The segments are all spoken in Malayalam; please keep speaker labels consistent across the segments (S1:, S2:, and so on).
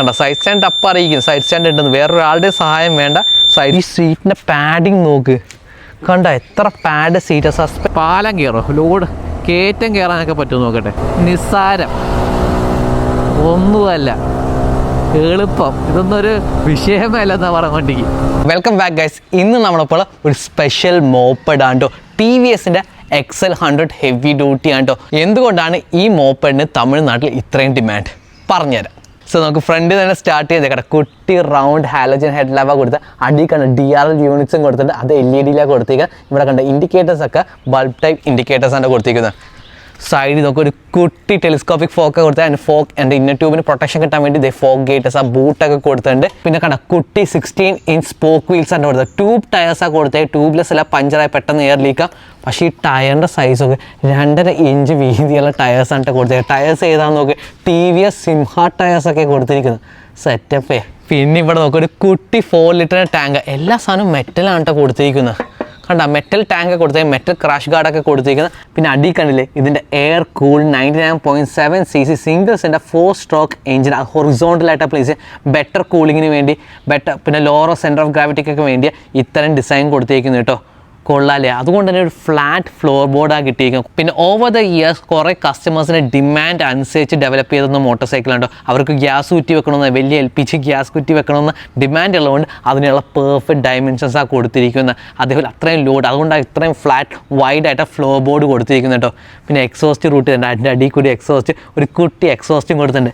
S1: കണ്ട സൈഡ് സ്റ്റാൻഡ് അപ്പ് അറിയിക്കും സൈഡ് സ്റ്റാൻഡ് ഉണ്ടെന്ന്. വേറൊരാളുടെ സഹായം വേണ്ട. സൈഡ് ഈ സീറ്റിന്റെ പാഡിങ് നോക്ക്. കണ്ട എത്ര പാഡ് സീറ്റ് സസ്പെ പാലം കയറോ ലോഡ് കയറ്റം കയറാനൊക്കെ പറ്റും നോക്കട്ടെ. നിസ്സാരം. ഒന്നുമല്ല. എളുപ്പം. ഇതൊന്നും ഒരു വിഷയമല്ല എന്നാ പറയാൻ വണ്ടിക്ക് വെൽക്കം ബാക്ക് ഗൈസ് ഇന്ന് നമ്മളിപ്പോൾ ഒരു സ്പെഷ്യൽ മോപ്പഡ് ടി വി എസിന്റെ എക്സൽ ഹൺഡ്രഡ് ഹെവി ഡ്യൂട്ടി ആണ്ടോ എന്തുകൊണ്ടാണ് ഈ മോപ്പഡിന് തമിഴ്നാട്ടിൽ ഇത്രയും ഡിമാൻഡ് പറഞ്ഞുതരാം. സോ നമുക്ക് ഫ്രണ്ട് തന്നെ സ്റ്റാർട്ട് ചെയ്ത് കേട്ടോ. കുട്ടി റൗണ്ട് ഹാലജൻ ഹെഡ് ലാബാ കൊടുത്ത് അടി കണ്ട ഡി ആർ എൽ യൂണിറ്റ്സും കൊടുത്തിട്ട് അത് എൽ ഇ ഡിയിലാണ് കൊടുത്തേക്കുക ഇവിടെ കണ്ട ഇൻഡിക്കേറ്റേഴ്സ് ഒക്കെ ബൾബ് ടൈപ്പ് ഇൻഡിക്കേറ്റേഴ്സ് ആണ് കൊടുത്തിരിക്കുന്നത് സൈഡിൽ നോക്കി ഒരു കുട്ടി ടെലിസ്കോപ്പിക് ഫോക്ക് കൊടുത്താൽ അതിന്റെ ഫോക്ക് എന്റെ ഇന്നർ ട്യൂബിന് പ്രൊട്ടക്ഷൻ കിട്ടാൻ വേണ്ടി ദേ ഫോക്ക് ഗേറ്റസ് ആ ബൂട്ടൊക്കെ കൊടുത്തിട്ടുണ്ട്. പിന്നെ കണ്ട കുട്ടി സിക്സ്റ്റീൻ ഇഞ്ച് സ്പോക്ക് വീൽസ് ആണ് കൊടുത്തത്. ട്യൂബ് ടയേഴ്സാണ് കൊടുത്തത്. ട്യൂബ്ലെസ് അല്ല പഞ്ചറായി പെട്ടെന്ന് എയർ ലീക്കാം പക്ഷേ ഈ ടയറിന്റെ സൈസൊക്കെ രണ്ടര ഇഞ്ച് വീതിയുള്ള ടയേഴ്സാണ് കൊടുത്തത്. ടയേഴ്സ് ഏതാണെന്ന് നോക്കി ടി വി എസ് സിംഹ ടയേഴ്സൊക്കെ കൊടുത്തിരിക്കുന്നത്. സെറ്റപ്പേ പിന്നെ ഇവിടെ നോക്കി ഒരു കുട്ടി ഫോർ ലിറ്ററിന്റെ ടാങ്ക് എല്ലാ സാധനവും മെറ്റലാണ് കേട്ടോ കൊടുത്തിരിക്കുന്നത്. കണ്ട മെറ്റൽ ടാങ്ക് കൊടുത്തേ മെറ്റൽ ക്രാഷ് ഗാർഡൊക്കെ കൊടുത്തിരിക്കുന്നത് പിന്നെ അടി കണ്ടില്ലേ ഇതിന്റെ air cool ninety nine point seven C C സിംഗിൾസിന്റെ four stroke engine ഹൊറിസോണ്ടലായിട്ട് പ്ലേസ് ബെറ്റർ കൂളിങ്ങിന് വേണ്ടി ബെറ്റർ പിന്നെ ലോറോ സെന്റർ ഓഫ് ഗ്രാവിറ്റിക്കൊക്കെ വേണ്ടി ഇത്തരം ഡിസൈൻ കൊടുത്തിരിക്കുന്നു കേട്ടോ കൊള്ളാല്ലേ? അതുകൊണ്ട് തന്നെ ഒരു ഫ്ലാറ്റ് ഫ്ലോർ ബോർഡാണ് കിട്ടിയിരിക്കുന്നത് പിന്നെ ഓവർ ദ ഇയേഴ്സ് കുറേ കസ്റ്റമേഴ്സിന്റെ ഡിമാൻഡ് അനുസരിച്ച് ഡെവലപ്പ് ചെയ്തെന്ന മോട്ടോർ സൈക്കിളുണ്ടോ അവർക്ക് ഗ്യാസ് കുറ്റി വെക്കണമെന്ന് വലിയ എൽ പി ജി ഗ്യാസ് കുറ്റി വെക്കണമെന്ന് ഡിമാൻഡ് ഉള്ളതുകൊണ്ട് അതിനുള്ള പെർഫെക്റ്റ് ഡയമെൻഷൻസ് ആ കൊടുത്തിരിക്കുന്നത്. അതേപോലെ അത്രയും ലോഡ് അതുകൊണ്ടാണ് ഇത്രയും ഫ്ലാറ്റ് വൈഡ് ആയിട്ട് ഫ്ലോർ ബോർഡ് കൊടുത്തിരിക്കുന്നത് പിന്നെ എക്സോസ്റ്റ് റൂട്ട് ഉണ്ട് അതിന്റെ അടിയിൽ കൂടി എക്സോസ്റ്റ് ഒരു കുട്ടി എക്സോസ്റ്റും കൊടുത്തിട്ടുണ്ട്.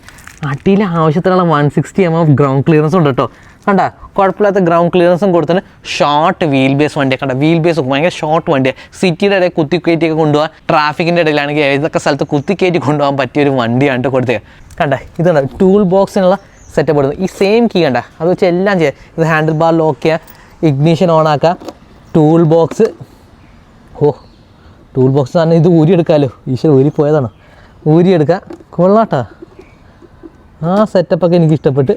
S1: അടിയിൽ ആവശ്യത്തിനുള്ള one sixty M F ground clearance ഉണ്ട് കേട്ടോ. കണ്ട കുഴപ്പമില്ലാത്ത ഗ്രൗണ്ട് ക്ലിയറൻസും കൊടുത്തിന് ഷോർട്ട് വീൽ ബേസ് വണ്ടിയാണ് കണ്ട വീൽ ബേസ് ഭയങ്കര ഷോർട്ട് വണ്ടിയാണ് സിറ്റിയുടെ ഇടയിൽ കുത്തി കയറ്റിയൊക്കെ കൊണ്ടുപോകാൻ ട്രാഫിക്കിന്റെ ഇടയിലാണെങ്കിൽ ഏതൊക്കെ സ്ഥലത്ത് കുത്തി കയറ്റി കൊണ്ടുപോകാൻ പറ്റിയ ഒരു വണ്ടിയാണ് കൊടുത്തത് കണ്ട ഇതുണ്ട് ടൂൾ ബോക്സിനുള്ള സെറ്റപ്പ് കൊടുത്തു. ഈ സെയിം കീ കണ്ട അത് വെച്ച് എല്ലാം ചെയ്യാം. ഇത് ഹാൻഡിൽ ബാർ ലോക്ക് ചെയ്യുക ഇഗ്നീഷൻ ഓൺ ആക്കുക ടൂൾ ബോക്സ് ഓ ടൂൾ ബോക്സ് തന്നെ ഇത് ഊരി എടുക്കാമല്ലോ ഈശ്വര ഊരി പോയതാണ് ഊരി എടുക്കുക കൊള്ളാട്ടാ ആ സെറ്റപ്പൊക്കെ എനിക്ക് ഇഷ്ടപ്പെട്ട്.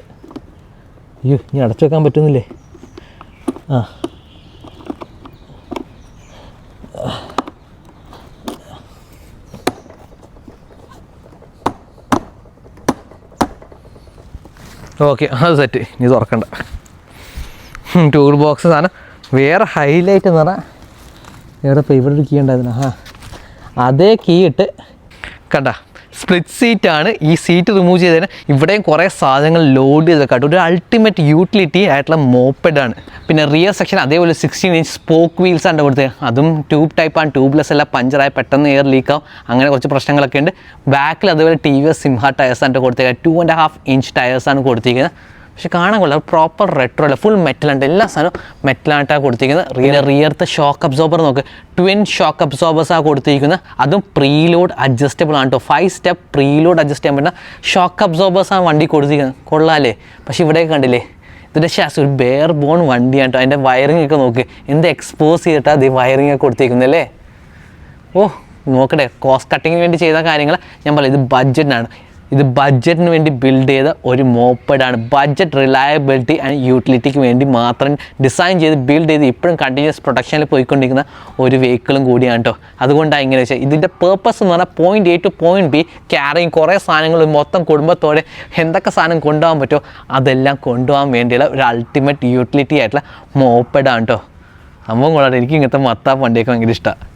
S1: അയ്യോ ഇനി അടച്ചു വെക്കാൻ പറ്റുന്നില്ലേ? ആ. ഓക്കെ അത് സെറ്റ് ഇനി തുറക്കണ്ട. ടൂൾ ബോക്സ് സാധനം. വേറെ ഹൈലൈറ്റ് എന്ന് പറഞ്ഞാൽ ഇവിടെ ഇപ്പോൾ ഇവിടെ ഒരു കീ ഉണ്ടായിരുന്നു ആ അതേ കീ ഇട്ട്. കണ്ട? സ്പ്ലിറ്റ് ആണ് ഈ സീറ്റ് റിമൂവ് ചെയ്തതിന്. ഇവിടെയും കുറേ സാധനങ്ങൾ ലോഡ് ചെയ്തൊക്കെ ഒരു അൾട്ടിമേറ്റ് യൂട്ടിലിറ്റി ആയിട്ടുള്ള മോപ്പഡ് ആണ്. പിന്നെ റിയർ സെക്ഷൻ അതേപോലെ സിക്സ്റ്റീൻ ഇഞ്ച് സ്പോക്ക് വീൽസ് ആണ് കൊടുത്തത് അതും ട്യൂബ് ടൈപ്പ് ആണ്. ട്യൂബ്ലെസ് അല്ല പഞ്ചറായി പെട്ടെന്ന് എയർ ലീക്ക് ആവും. അങ്ങനെ കുറച്ച് പ്രശ്നങ്ങളൊക്കെ ഉണ്ട്. ബാക്കിൽ അതേപോലെ T V S Simha tyres ആണ് കൊടുത്തേക്കുക two and half inch tyres ആണ് കൊടുത്തിരിക്കുന്നത്. പക്ഷെ കാണാൻ കൊള്ളാം. പ്രോപ്പർ റെട്രോ അല്ല. ഫുൾ മെറ്റലുണ്ട് എല്ലാ സാധനവും മെറ്റലായിട്ടാണ് കൊടുത്തിരിക്കുന്നത്. റിയർത്തെ ഷോക്ക് അബ്സോർബർ നോക്ക്. ട്വിൻ ഷോക്ക് അബ്സോർബേഴ്സാണ് കൊടുത്തിരിക്കുന്നത്. അതും പ്രീലോഡ് അഡ്ജസ്റ്റബിൾ ആണ് കേട്ടോ ഫൈവ് സ്റ്റെപ്പ് പ്രീലോഡ് അഡ്ജസ്റ്റ് ചെയ്യാൻ പറ്റുന്ന ഷോക്ക് അബ്സോർബേഴ്സാണ് വണ്ടി കൊടുത്തിരിക്കുന്നത്. കൊള്ളാല്ലേ? പക്ഷേ ഇവിടെയൊക്കെ കണ്ടില്ലേ? ഇതിന്റെ ശാസ് ഒരു ബെയർ ബോൺ വണ്ടിയാണ് കേട്ടോ അതിന്റെ വയറിംഗ് ഒക്കെ നോക്ക്. എന്ത് എക്സ്പോസ് ചെയ്തിട്ടാണ് അത് വയറിംഗ് ഒക്കെ കൊടുത്തിരിക്കുന്നത് ഓ നോക്കട്ടെ. കോസ്റ്റ് കട്ടിങ്ങിന് വേണ്ടി ചെയ്ത കാര്യങ്ങൾ ഞാൻ പറയാം. ഇത് ബഡ്ജറ്റിനാണ് ഇത് ബഡ്ജറ്റിന് വേണ്ടി ബിൽഡ് ചെയ്ത ഒരു മോപ്പഡാണ് ബഡ്ജറ്റ് റിലയബിലിറ്റി ആൻഡ് യൂട്ടിലിറ്റിക്ക് വേണ്ടി മാത്രം ഡിസൈൻ ചെയ്ത് ബിൽഡ് ചെയ്ത് ഇപ്പോഴും കണ്ടിന്യൂസ് പ്രൊഡക്ഷനിൽ പോയിക്കൊണ്ടിരിക്കുന്ന ഒരു വെഹിക്കിളും കൂടിയാണ് കേട്ടോ അതുകൊണ്ടാണ് ഇങ്ങനെ വെച്ചാൽ ഇതിന്റെ പേർപ്പസ് എന്ന് പറഞ്ഞാൽ point A to point B carrying കുറേ സാധനങ്ങൾ മൊത്തം കുടുംബത്തോടെ എന്തൊക്കെ സാധനം കൊണ്ടുപോകാൻ പറ്റുമോ അതെല്ലാം കൊണ്ടുപോകാൻ വേണ്ടിയുള്ള ഒരു അൾട്ടിമേറ്റ് യൂട്ടിലിറ്റി ആയിട്ടുള്ള മോപ്പഡാണ് കേട്ടോ സംഭവം കൂടാതെ എനിക്ക് ഇങ്ങനത്തെ മത്താ പണ്ടിയൊക്കെ ഭയങ്കര ഇഷ്ടമാണ്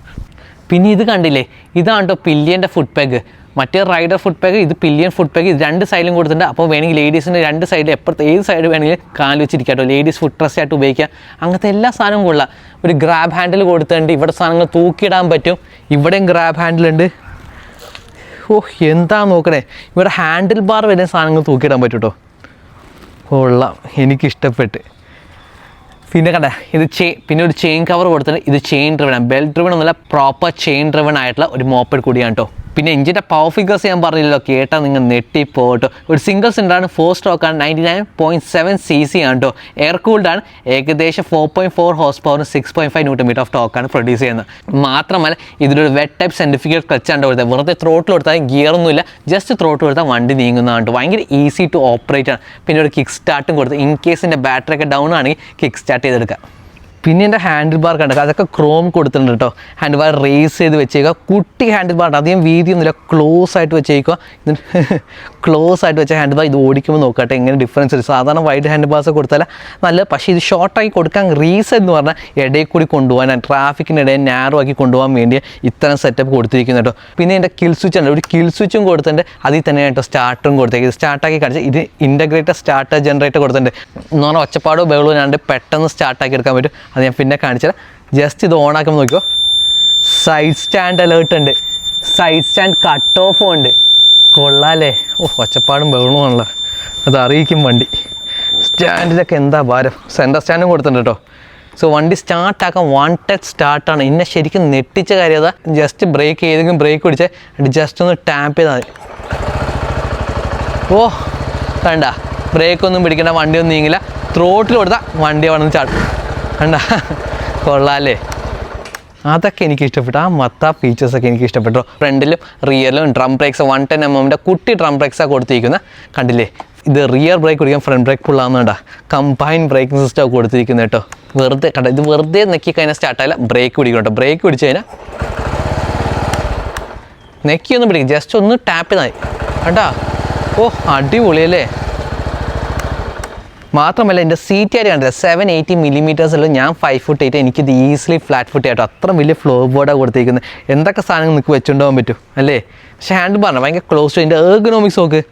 S1: പിന്നെ ഇത് കണ്ടില്ലേ? ഇതാണ് കേട്ടോ പില്ലിയന്റെ ഫുഡ് പാക്ക് മറ്റേ റൈഡർ ഫുഡ് പാക്ക് ഇത് പില്ലിയൻ ഫുഡ് പാക്ക് ഇത് രണ്ട് സൈഡിലും കൊടുത്തിട്ടുണ്ട്. അപ്പോൾ വേണമെങ്കിൽ ലേഡീസിന്റെ രണ്ട് സൈഡിൽ എപ്പോഴത്തെ ഏത് സൈഡ് വേണമെങ്കിൽ കാൽ വെച്ചിരിക്കാം കേട്ടോ ലേഡീസ് ഫുഡ് ഡ്രസ് ആയിട്ട് ഉപയോഗിക്കാം അങ്ങനത്തെ എല്ലാ സാധനവും കൊള്ളാം. ഒരു ഗ്രാബ് ഹാൻഡിൽ കൊടുത്തിട്ടുണ്ട്. ഇവിടെ സാധനങ്ങൾ തൂക്കിയിടാൻ പറ്റും. ഇവിടെയും ഗ്രാബ് ഹാൻഡിലുണ്ട് ഓഹ് എന്താ നോക്കണേ? ഇവിടെ ഹാൻഡിൽ ബാർ വരെ സാധനങ്ങൾ തൂക്കിയിടാൻ പറ്റും കേട്ടോ കൊള്ളാം. എനിക്കിഷ്ടപ്പെട്ട്. പിന്നെ കണ്ട ഇത് ചെ പിന്നെ ഒരു ചെയിൻ കവർ കൊടുത്തിട്ട് ഇത് ചെയിൻ ഡ്രിവൺ ആണ്. ബെൽറ്റ് ഡ്രിവൺ എന്നല്ല പ്രോപ്പർ ചെയിൻ ഡ്രിവൺ ആയിട്ടുള്ള ഒരു മോപ്പഡ് കൂടിയാണ് കേട്ടോ പിന്നെ എഞ്ചിന്റെ പവർ ഫിഗേഴ്സ് ഞാൻ പറഞ്ഞില്ലല്ലോ കേട്ടാൽ നിങ്ങൾ നെട്ടിപ്പോട്ടോ ഒരു സിംഗിൾ സിലിണ്ടറാണ് four സ്ട്രോക്കാണ് ninety nine point seven C C ആണ് കേട്ടോ എയർ കൂൾഡാണ് ഏകദേശം ഫോർ പോയിന്റ് ഫോർ ഹോസ് പവറിന് six point five newton metre of ടോക്കാണ് produce ചെയ്യുന്നത്. മാത്രമല്ല ഇതിലൊരു വെറ്റ് ടൈപ്പ് സെന്റിഫിക്കറ്റ് ക്ലച്ചാണ് കൊടുത്തത് വെറുതെ ത്രോട്ടിൽ കൊടുത്താൽ ഗിയറൊന്നുമില്ല ജസ്റ്റ് ത്രോട്ടിൽ കൊടുത്താൽ വണ്ടി നീങ്ങുന്നതാണ് ഭയങ്കര ഈസി ടു ഓപ്പറേറ്റ് ആണ്. പിന്നെ ഒരു കിക്ക് സ്റ്റാർട്ടും കൊടുത്ത് ഇൻ കേസിന്റെ ബാറ്ററി ഒക്കെ ഡൗൺ ആണെങ്കിൽ കിക്ക് സ്റ്റാർട്ട് ചെയ്തെടുക്കാം പിന്നെ എന്റെ ഹാൻഡിൽ ബാർ കണ്ടോ? അതൊക്കെ ക്രോം കൊടുത്തിട്ടുണ്ട് കേട്ടോ. ഹാൻഡിൽ ബാർ റേസ് ചെയ്ത് വെച്ചേക്കുക. കുട്ടി ഹാൻഡിൽ ബാർ അധികം വീതിയൊന്നുമില്ല ക്ലോസ് ആയിട്ട് വെച്ചേക്കുക. ക്ലോസ് ആയിട്ട് വെച്ച ഹാൻഡിൽ ബാർ ഇത് ഓടിക്കുമ്പോൾ നോക്കട്ടെ എങ്ങനെ ഡിഫറൻസ് വരും. സാധാരണ വൈഡ് ഹാൻഡിൽ ബാർസ് കൊടുത്താൽ നല്ല പക്ഷേ ഇത് ഷോർട്ടാക്കി കൊടുക്കാൻ റീസ് എന്ന് പറഞ്ഞാൽ ഇടയിൽ കൂടി കൊണ്ടുപോകാൻ ട്രാഫിക്കിനിടയിൽ നാരോ ആക്കി കൊണ്ടുപോകാൻ വേണ്ടി ഇത്തരം സെറ്റപ്പ് കൊടുത്തിരിക്കുന്നു കേട്ടോ. പിന്നെ എന്റെ കിൽ സ്വിച്ച് ഉണ്ട്. ഒരു കിൽ സ്വിച്ചും കൊടുത്തിട്ടുണ്ട്. അതിൽ തന്നെ കേട്ടോ സ്റ്റാർട്ടറും കൊടുത്തേക്ക്. സ്റ്റാർട്ടാക്കി കാണിച്ച് ഇത് ഇന്റഗ്രേറ്റഡ് സ്റ്റാർട്ടർ ജനറേറ്റർ കൊടുത്തിട്ടുണ്ട്. എന്ന് പറഞ്ഞാൽ ഒച്ചപ്പാടോ ബഹളോ ഞാൻ പെട്ടെന്ന് സ്റ്റാർട്ടാക്കി എടുക്കാൻ പറ്റും. അത് ഞാൻ പിന്നെ കാണിച്ചാൽ ജസ്റ്റ് ഇത് ഓൺ ആക്കുമ്പോൾ നോക്കിയോ സൈഡ് സ്റ്റാൻഡ് അലേർട്ട് ഉണ്ട്. സൈഡ് സ്റ്റാൻഡ് കട്ട് ഓഫും ഉണ്ട്. കൊള്ളാലേ ഓ ഒച്ചപ്പാടും ബഹളവുമാണല്ലോ അത് അറിയിക്കും വണ്ടി. സ്റ്റാൻഡിലൊക്കെ എന്താ ഭാരം? സെന്റർ സ്റ്റാൻഡും കൊടുത്തിട്ടുണ്ട് കേട്ടോ. സോ വണ്ടി സ്റ്റാർട്ടാക്കാൻ വൺ ടച്ച് സ്റ്റാർട്ടാണ് ഇന്നെ ശരിക്കും നെട്ടിച്ച കാര്യം ജസ്റ്റ് ബ്രേക്ക് ഏതെങ്കിലും ബ്രേക്ക് പിടിച്ച്. ജസ്റ്റ് ഒന്ന് ടാപ്പ് ചെയ്താൽ മതി. ഓ കണ്ട. ബ്രേക്കൊന്നും പിടിക്കേണ്ട വണ്ടിയൊന്നും നീങ്ങില്ല. ത്രോട്ടിൽ കൊടുത്താൽ വണ്ടി അവിടെ നിന്ന് ചാടും. കണ്ട? കൊള്ളാല്ലേ അതൊക്കെ എനിക്ക് ഇഷ്ടപ്പെട്ടു. ആ മത്ത ഫീച്ചേഴ്സൊക്കെ എനിക്ക് ഇഷ്ടപ്പെട്ടു. ഫ്രണ്ടിലും റിയറിലും drum brakes one ten M എമ്മിന്റെ കുട്ടി ഡ്രം ബ്രേക്സാണ് കൊടുത്തിരിക്കുന്നത് കണ്ടില്ലേ? ഇത് റിയർ ബ്രേക്ക് കുടിക്കാൻ ഫ്രണ്ട് ബ്രേക്ക് ഫുള്ളാകുന്നുണ്ടാ കമ്പൈൻ ബ്രേക്കിംഗ് സിസ്റ്റം കൊടുത്തിരിക്കുന്നത് കേട്ടോ. വെറുതെ കണ്ട ഇത് വെറുതെ നെക്കി കഴിഞ്ഞാൽ സ്റ്റാർട്ടായില്ല ബ്രേക്ക് പിടിക്കണം കേട്ടോ. ബ്രേക്ക് പിടിച്ചു കഴിഞ്ഞാൽ നെക്കിയൊന്നും പിടിക്കും ജസ്റ്റ് ഒന്ന് ടാപ്പ് ചെയ്താൽ കേട്ടാ ഓ അടിപൊളിയല്ലേ? മാത്രമല്ല എന്റെ സീറ്റ് ആയിട്ട് കണ്ടില്ല? സെവൻ എയ്റ്റി മില്ലിമീറ്റേഴ്സിലും ഞാൻ ഫൈവ് ഫുട്ട് എയ്റ്റ് എനിക്കിത് ഈസിലി ഫ്ലാറ്റ് ഫുട്ട് ആയിട്ടോ. അത്ര വലിയ ഫ്ലോ ബോർഡാണ് കൊടുത്തിരിക്കുന്നത് എന്തൊക്കെ സാധനങ്ങൾ നിങ്ങൾക്ക് വെച്ചുകൊണ്ടുപോകാൻ പറ്റും? അല്ലേ? പക്ഷേ ഹാൻഡ് പറഞ്ഞ ഭയങ്കര ക്ലോസ് ടു എന്റെ എർഗണോമിക്സ് നോക്ക്.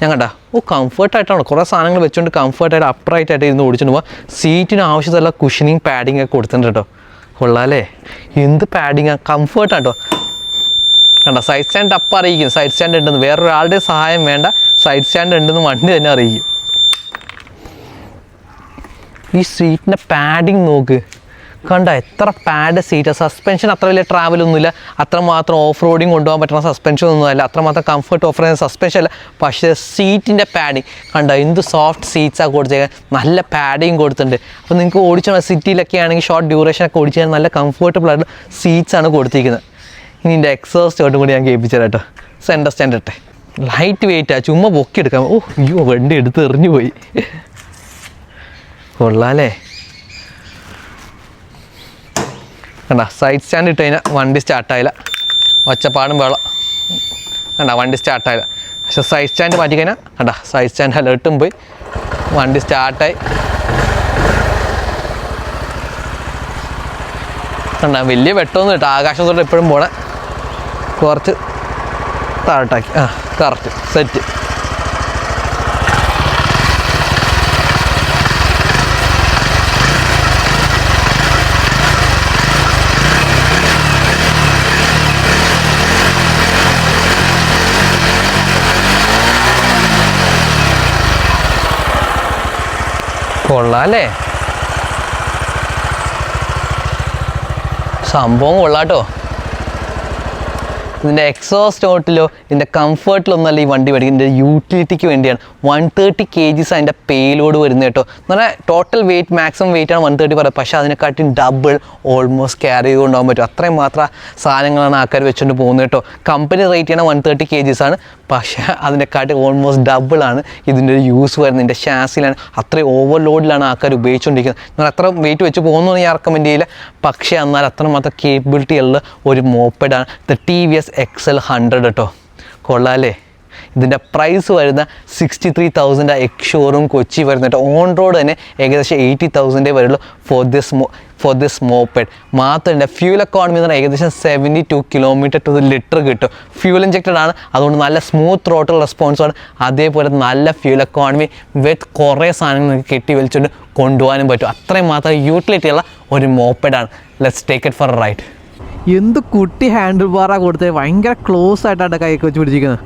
S1: ഞാൻ കണ്ടാ ഓ കംഫർട്ടായിട്ടാണ് കുറേ സാധനങ്ങൾ വെച്ചുകൊണ്ട് കംഫർട്ടായിട്ട് അപ്രൈറ്റ് ആയിട്ട് ഇരുന്ന് ഓടിച്ചുകൊണ്ട് പോകാം സീറ്റിന് ആവശ്യത്തുള്ള കുഷനിങ് പാഡിങ് ഒക്കെ കൊടുത്തിട്ടുണ്ട് കേട്ടോ. കൊള്ളാല്ലേ? എന്ത് പാഡിങ്ങാണ് കംഫർട്ടാട്ടോ കണ്ട സൈഡ് സ്റ്റാൻഡ് അപ്പം അറിയിക്കും. സൈഡ് സ്റ്റാൻഡ് ഉണ്ടെന്ന്. വേറൊരാളുടെ സഹായം വേണ്ട. സൈഡ് സ്റ്റാൻഡ് ഉണ്ടെന്ന് വണ്ടി തന്നെ അറിയിക്കും. ഈ സീറ്റിന്റെ പാഡിങ് നോക്ക്. കണ്ട എത്ര പാഡ് സീറ്റ് സസ്പെൻഷൻ അത്ര വലിയ ട്രാവൽ ട്രാവലൊന്നുമില്ല അത്രമാത്രം ഓഫ് റോഡിങ് കൊണ്ടുപോകാൻ പറ്റുന്ന സസ്പെൻഷൻ ഒന്നുമല്ല അത്രമാത്രം കംഫർട്ട് ഓഫർ ചെയ്യുന്ന സസ്പെൻഷൻ അല്ല. പക്ഷേ സീറ്റിന്റെ പാഡിങ് കണ്ട എന്ത് സോഫ്റ്റ് സീറ്റ്സാണ് കൊടുത്തേക്കാൻ നല്ല പാഡിങ് കൊടുത്തിട്ടുണ്ട്. അപ്പോൾ നിങ്ങൾക്ക് ഓടിച്ച സിറ്റിയിലൊക്കെ ആണെങ്കിൽ ഷോർട്ട് ഡ്യൂറേഷൻ ഒക്കെ ഓടിച്ചാൽ നല്ല കംഫർട്ടബിൾ ആയിട്ടുള്ള സീറ്റ്സാണ് കൊടുത്തിരിക്കുന്നത്. ഇനി എന്റെ എക്സോസ്റ്റ് ഓട്ടും കൂടി ഞാൻ കേൾപ്പിച്ചു കേട്ടോ. സെന്റർ സ്റ്റാൻഡ് ഇട്ടെ. ലൈറ്റ് വെയിറ്റാണ് ചുമ്മാ പൊക്കി എടുക്കാം ഓ അയ്യോ വണ്ടി എടുത്ത് എറിഞ്ഞു പോയി. കൊള്ളാലേ കണ്ട സൈഡ് സ്റ്റാൻഡ് ഇട്ട് കഴിഞ്ഞാൽ വണ്ടി സ്റ്റാർട്ടായില്ല ഒച്ചപ്പാടും വെള്ളം കണ്ട വണ്ടി സ്റ്റാർട്ടായില്ല പക്ഷെ സൈഡ് സ്റ്റാൻഡ് മാറ്റി കഴിഞ്ഞാൽ കണ്ട സൈഡ് സ്റ്റാൻഡ് അലേർട്ടും പോയി. വണ്ടി സ്റ്റാർട്ടായി കണ്ട വലിയ വെട്ടമൊന്നും കേട്ടോ തൊട്ട് എപ്പോഴും പോണേ. കുറച്ച് താഴോട്ടാക്കി ആ കറക്റ്റ് സെറ്റ് കൊള്ളാല്ലേ സംഭവം കൊള്ളാട്ടോ ഇതിന്റെ എക്സോസ്റ്റ് ഓട്ടിലോ ഇതിന്റെ കംഫർട്ടിലൊന്നല്ല ഈ വണ്ടി മേടിക്കുന്നത് ഇതിന്റെ യൂട്ടിലിറ്റിക്ക് വേണ്ടിയാണ്. വൺ തേർട്ടി കെ ജിസ് അതിന്റെ പേലോഡ് വരുന്നത് കേട്ടോ. പറഞ്ഞാൽ ടോട്ടൽ വെയിറ്റ് മാക്സിമം വെയിറ്റ് ആണ് വൺ തേർട്ടി പറയുന്നത്. പക്ഷേ അതിനെക്കാട്ടി ഡബിൾ ഓൾമോസ്റ്റ് ക്യാരി ചെയ്തുകൊണ്ടാകാൻ പറ്റും. അത്രയും മാത്രം സാധനങ്ങളാണ് ആൾക്കാർ വെച്ചുകൊണ്ട് പോകുന്നത് കേട്ടോ. കമ്പനി റേറ്റ് ചെയ്യണ വൺ തേർട്ടി കെ ജിസ് ആണ്. പക്ഷേ അതിനെക്കാട്ടി ഓൾമോസ്റ്റ് ഡബിൾ ആണ് ഇതിന്റെ ഒരു യൂസ് വരുന്നത്. ഇതിന്റെ ഷാസിലാണ് അത്രയും ഓവർലോഡിലാണ് ആൾക്കാർ ഉപയോഗിച്ചുകൊണ്ടിരിക്കുന്നത് എന്നാൽ അത്ര വെയിറ്റ് വെച്ച് പോകുന്നു ഞാൻ റെക്കമെൻഡ് ചെയ്യില്ല. പക്ഷേ എന്നാൽ അത്രമാത്രം കേപ്പബിലിറ്റി ഉള്ള ഒരു മോപ്പഡാണ് the T V S XL hundred കേട്ടോ കൊള്ളാലേ ഇതിന്റെ പ്രൈസ് വരുന്ന sixty three thousand ex showroom Kochi വരുന്നിട്ട് on road തന്നെ ഏകദേശം എയ്റ്റി തൗസൻഡേ വരുള്ളൂ for this for this moped മാത്രമല്ല ഫ്യൂൽ എക്കോണമി എന്ന് പറഞ്ഞാൽ ഏകദേശം seventy two kilometre to litre കിട്ടും. ഫ്യൂൽ ഇഞ്ചക്റ്റഡ് ആണ്. അതുകൊണ്ട് നല്ല സ്മൂത്ത് റോട്ടൽ റെസ്പോൺസാണ് അതേപോലെ നല്ല ഫ്യൂൽ എക്കോണമി വിത്ത് കുറേ സാധനങ്ങൾ നിങ്ങൾക്ക് കെട്ടി വലിച്ചുകൊണ്ട് കൊണ്ടുപോകാനും പറ്റും. അത്രയും മാത്രം യൂട്ടിലിറ്റി ഉള്ള ഒരു മോപ്പഡാണ് let's take it for ride എന്ത് കുട്ടി ഹാൻഡിൽ ബാറാ കൊടുത്തത് ഭയങ്കര ക്ലോസ് ആയിട്ടാണ് കൈക്ക് വെച്ച് പിടിച്ചിരിക്കുന്നത്.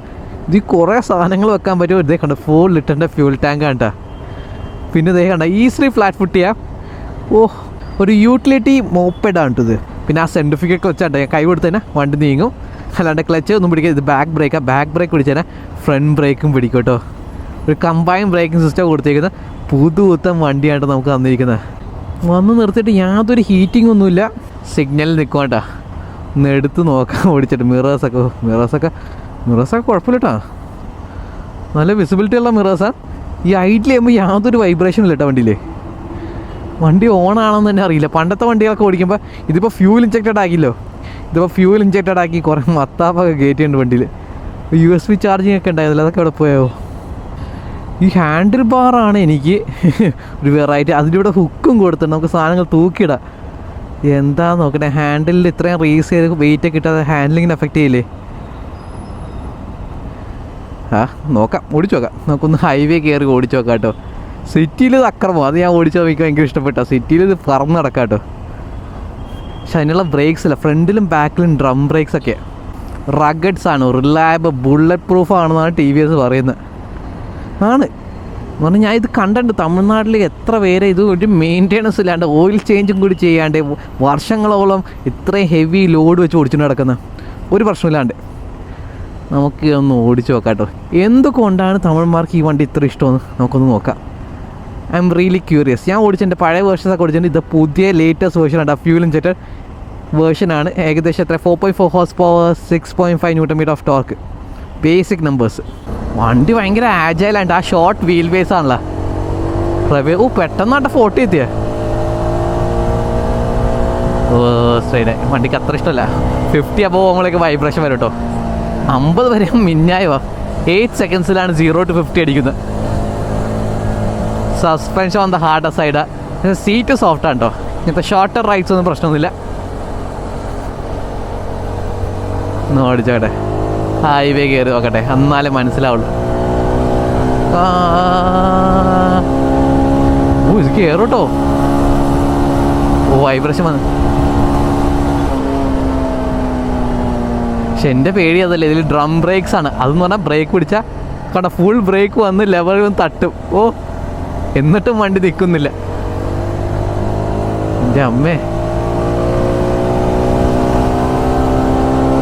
S1: ഇത് കുറേ സാധനങ്ങൾ വെക്കാൻ പറ്റും ഇതേ കണ്ട? ഫോർ ലിറ്ററിന്റെ ഫ്യൂൽ ടാങ്ക് കണ്ട പിന്നെ ഇതേ കണ്ട? ഈസിലി ഫ്ലാറ്റ് ഫുട്ടിയാ ഓ ഒരു യൂട്ടിലിറ്റി മോപ്പഡാണ് ഇത്. പിന്നെ ആ സെന്റിഫിക്കൊക്കെ ഞാൻ കൈ കൊടുത്തേനെ. വണ്ടി നീങ്ങും. അല്ലാണ്ട് ക്ലച്ച് ഒന്നും പിടിക്കുക ഇത് ബാക്ക് ബ്രേക്കാണ് ബാക്ക് ബ്രേക്ക് പിടിച്ചേനെ. ഫ്രണ്ട് ബ്രേക്കും പിടിക്കും കേട്ടോ ഒരു കമ്പൈൻ ബ്രേക്കിംഗ് സിസ്റ്റം കൊടുത്തേക്കുന്നത്. പുതുത്തം വണ്ടിയാണ് നമുക്ക് തന്നിരിക്കുന്നത്. വന്ന് നിർത്തിയിട്ട് യാതൊരു ഹീറ്റിംഗ് ഒന്നുമില്ല. സിഗ്നലിൽ നിൽക്കുവാട്ടാ ഒന്ന് എടുത്ത് നോക്കാം ഓടിച്ചിട്ട്. മിറേഴ്സൊക്കെ മിറേഴ്സൊക്കെ മിറേഴ്സൊക്കെ കുഴപ്പമില്ല കേട്ടോ നല്ല വിസിബിലിറ്റി ഉള്ള മിറേഴ്സാണ് ഈ ഹൈറ്റിൽ ചെയ്യുമ്പോൾ യാതൊരു വൈബ്രേഷൻ ഇല്ല കേട്ടോ വണ്ടിയിൽ വണ്ടി ഓൺ ആണെന്ന് തന്നെ അറിയില്ല. പണ്ടത്തെ വണ്ടികളൊക്കെ ഓടിക്കുമ്പോൾ ഇതിപ്പോൾ ഫ്യൂൽ ഇഞ്ചക്റ്റഡ് ആക്കിയല്ലോ. ഇതിപ്പോൾ ഫ്യൂൽ ഇഞ്ചക്റ്റഡ് ആക്കി കുറേ മത്താപ്പൊക്കെ കയറ്റിയുണ്ട് വണ്ടിയിൽ യു എസ് ബി ചാർജിങ് ഒക്കെ ഉണ്ടായതല്ലോ അതൊക്കെ എവിടെ പോയോ? ഈ ഹാൻഡിൽ ബാറാണ് എനിക്ക് ഒരു വെറൈറ്റി അതിന്റെ ഇവിടെ ഹുക്കും കൊടുത്തിട്ടുണ്ട്. നമുക്ക് സാധനങ്ങൾ തൂക്കിയിടാം. എന്താ നോക്കട്ടെ ഹാൻഡിലിൽ ഇത്രയും റേസ് ചെയ്ത് വെയിറ്റ് കിട്ടാതെ ഹാൻഡിലിങ്ങിന് എഫക്റ്റ് ചെയ്യില്ലേ? ആ നോക്കാം. ഓടിച്ചു നോക്കാം. നമുക്കൊന്ന് ഹൈവേ കയറി ഓടിച്ചു നോക്കാം കേട്ടോ. സിറ്റിയിൽ അക്രമം. അത് ഞാൻ ഓടിച്ചു നോക്കി ഭയങ്കര ഇഷ്ടപ്പെട്ട. സിറ്റിയിൽ ഇത് പറന്ന് നടക്കാം കേട്ടോ. പക്ഷെ അതിനുള്ള ബ്രേക്സ് ഇല്ല. ഫ്രണ്ടിലും ബാക്കിലും ഡ്രം ബ്രേക്സ് ഒക്കെ. റഗഡ്സ് ആണ്. റിലയബിൾ ബുള്ളറ്റ് പ്രൂഫ് ആണെന്നാണ് ടി വി എസ് പറയുന്നത്. ആണ്. എന്ന് പറഞ്ഞാൽ ഞാൻ ഇത് കണ്ടിട്ടുണ്ട്. തമിഴ്നാട്ടിൽ എത്ര പേരെ ഇത് ഒരു മെയിന്റെനൻസ് ഇല്ലാണ്ട് ഓയിൽ ചേഞ്ചും കൂടി ചെയ്യാണ്ട് വർഷങ്ങളോളം ഇത്രയും ഹെവി ലോഡ് വെച്ച് ഓടിച്ചു നടക്കുന്ന ഒരു പ്രശ്നമില്ലാണ്ട്. നമുക്ക് ഒന്ന് ഓടിച്ചു നോക്കാം കേട്ടോ എന്തുകൊണ്ടാണ് തമിഴ്മാർക്ക് ഈ വണ്ടി ഇത്ര ഇഷ്ടമെന്ന് നമുക്കൊന്ന് നോക്കാം. ഐ എം റിയലി ക്യൂരിയസ് ഞാൻ ഓടിച്ചതിന്റെ പഴയ വേർഷൻസൊക്കെ ഓടിച്ചിട്ടുണ്ട് ഇത് പുതിയ ലേറ്റസ്റ്റ് വേർഷൻ ആണ്. ഫ്യൂൽ ഇഞ്ചക്റ്റഡ് വേർഷനാണ് ഏകദേശം എത്ര? Four point four horse power six point five newton metre of torque basic numbers വണ്ടി ഭയങ്കര ആജൈലാണ്ട് ആ ഷോർട്ട് വീൽ ബേസ് ആണല്ലോ. റവേ ഓ പെട്ടെന്നാട്ട ഫോട്ടോ എത്തിയേ. ഓ സൈഡ് വണ്ടിക്ക് അത്ര ഇഷ്ടമല്ല. ഫിഫ്റ്റി അബവ് പോകുമ്പോഴേക്ക് വൈബ്രേഷൻ വരും കേട്ടോ അമ്പത് വരെ മിന്നായവാ എയ്റ്റ് സെക്കൻഡ്സിലാണ് സീറോ ടു ഫിഫ്റ്റി അടിക്കുന്നത്. Suspension on the hard side seat soft ആണ് കേട്ടോ ഇങ്ങനത്തെ ഷോർട്ടർ റൈഡ്സ് ഒന്നും പ്രശ്നമൊന്നുമില്ല. ഓടിച്ചോട്ടെ. ഹൈവേ കയറി നോക്കട്ടെ. എന്നാലേ മനസ്സിലാവുള്ളൂ. ഓ ഇത് കയറും കേട്ടോ ഓ വൈബ്രേഷൻ വന്ന്. പക്ഷെ എന്റെ പേടി അതല്ലേ ഇതിൽ ഡ്രം ബ്രേക്സ് ആണ്. അതെന്ന് പറഞ്ഞാൽ ബ്രേക്ക് പിടിച്ചാൽ കണ്ട ഫുൾ ബ്രേക്ക് വന്ന് ലെവൽ തട്ടും. ഓ എന്നിട്ടും വണ്ടി നിൽക്കുന്നില്ല എന്റെ അമ്മേ.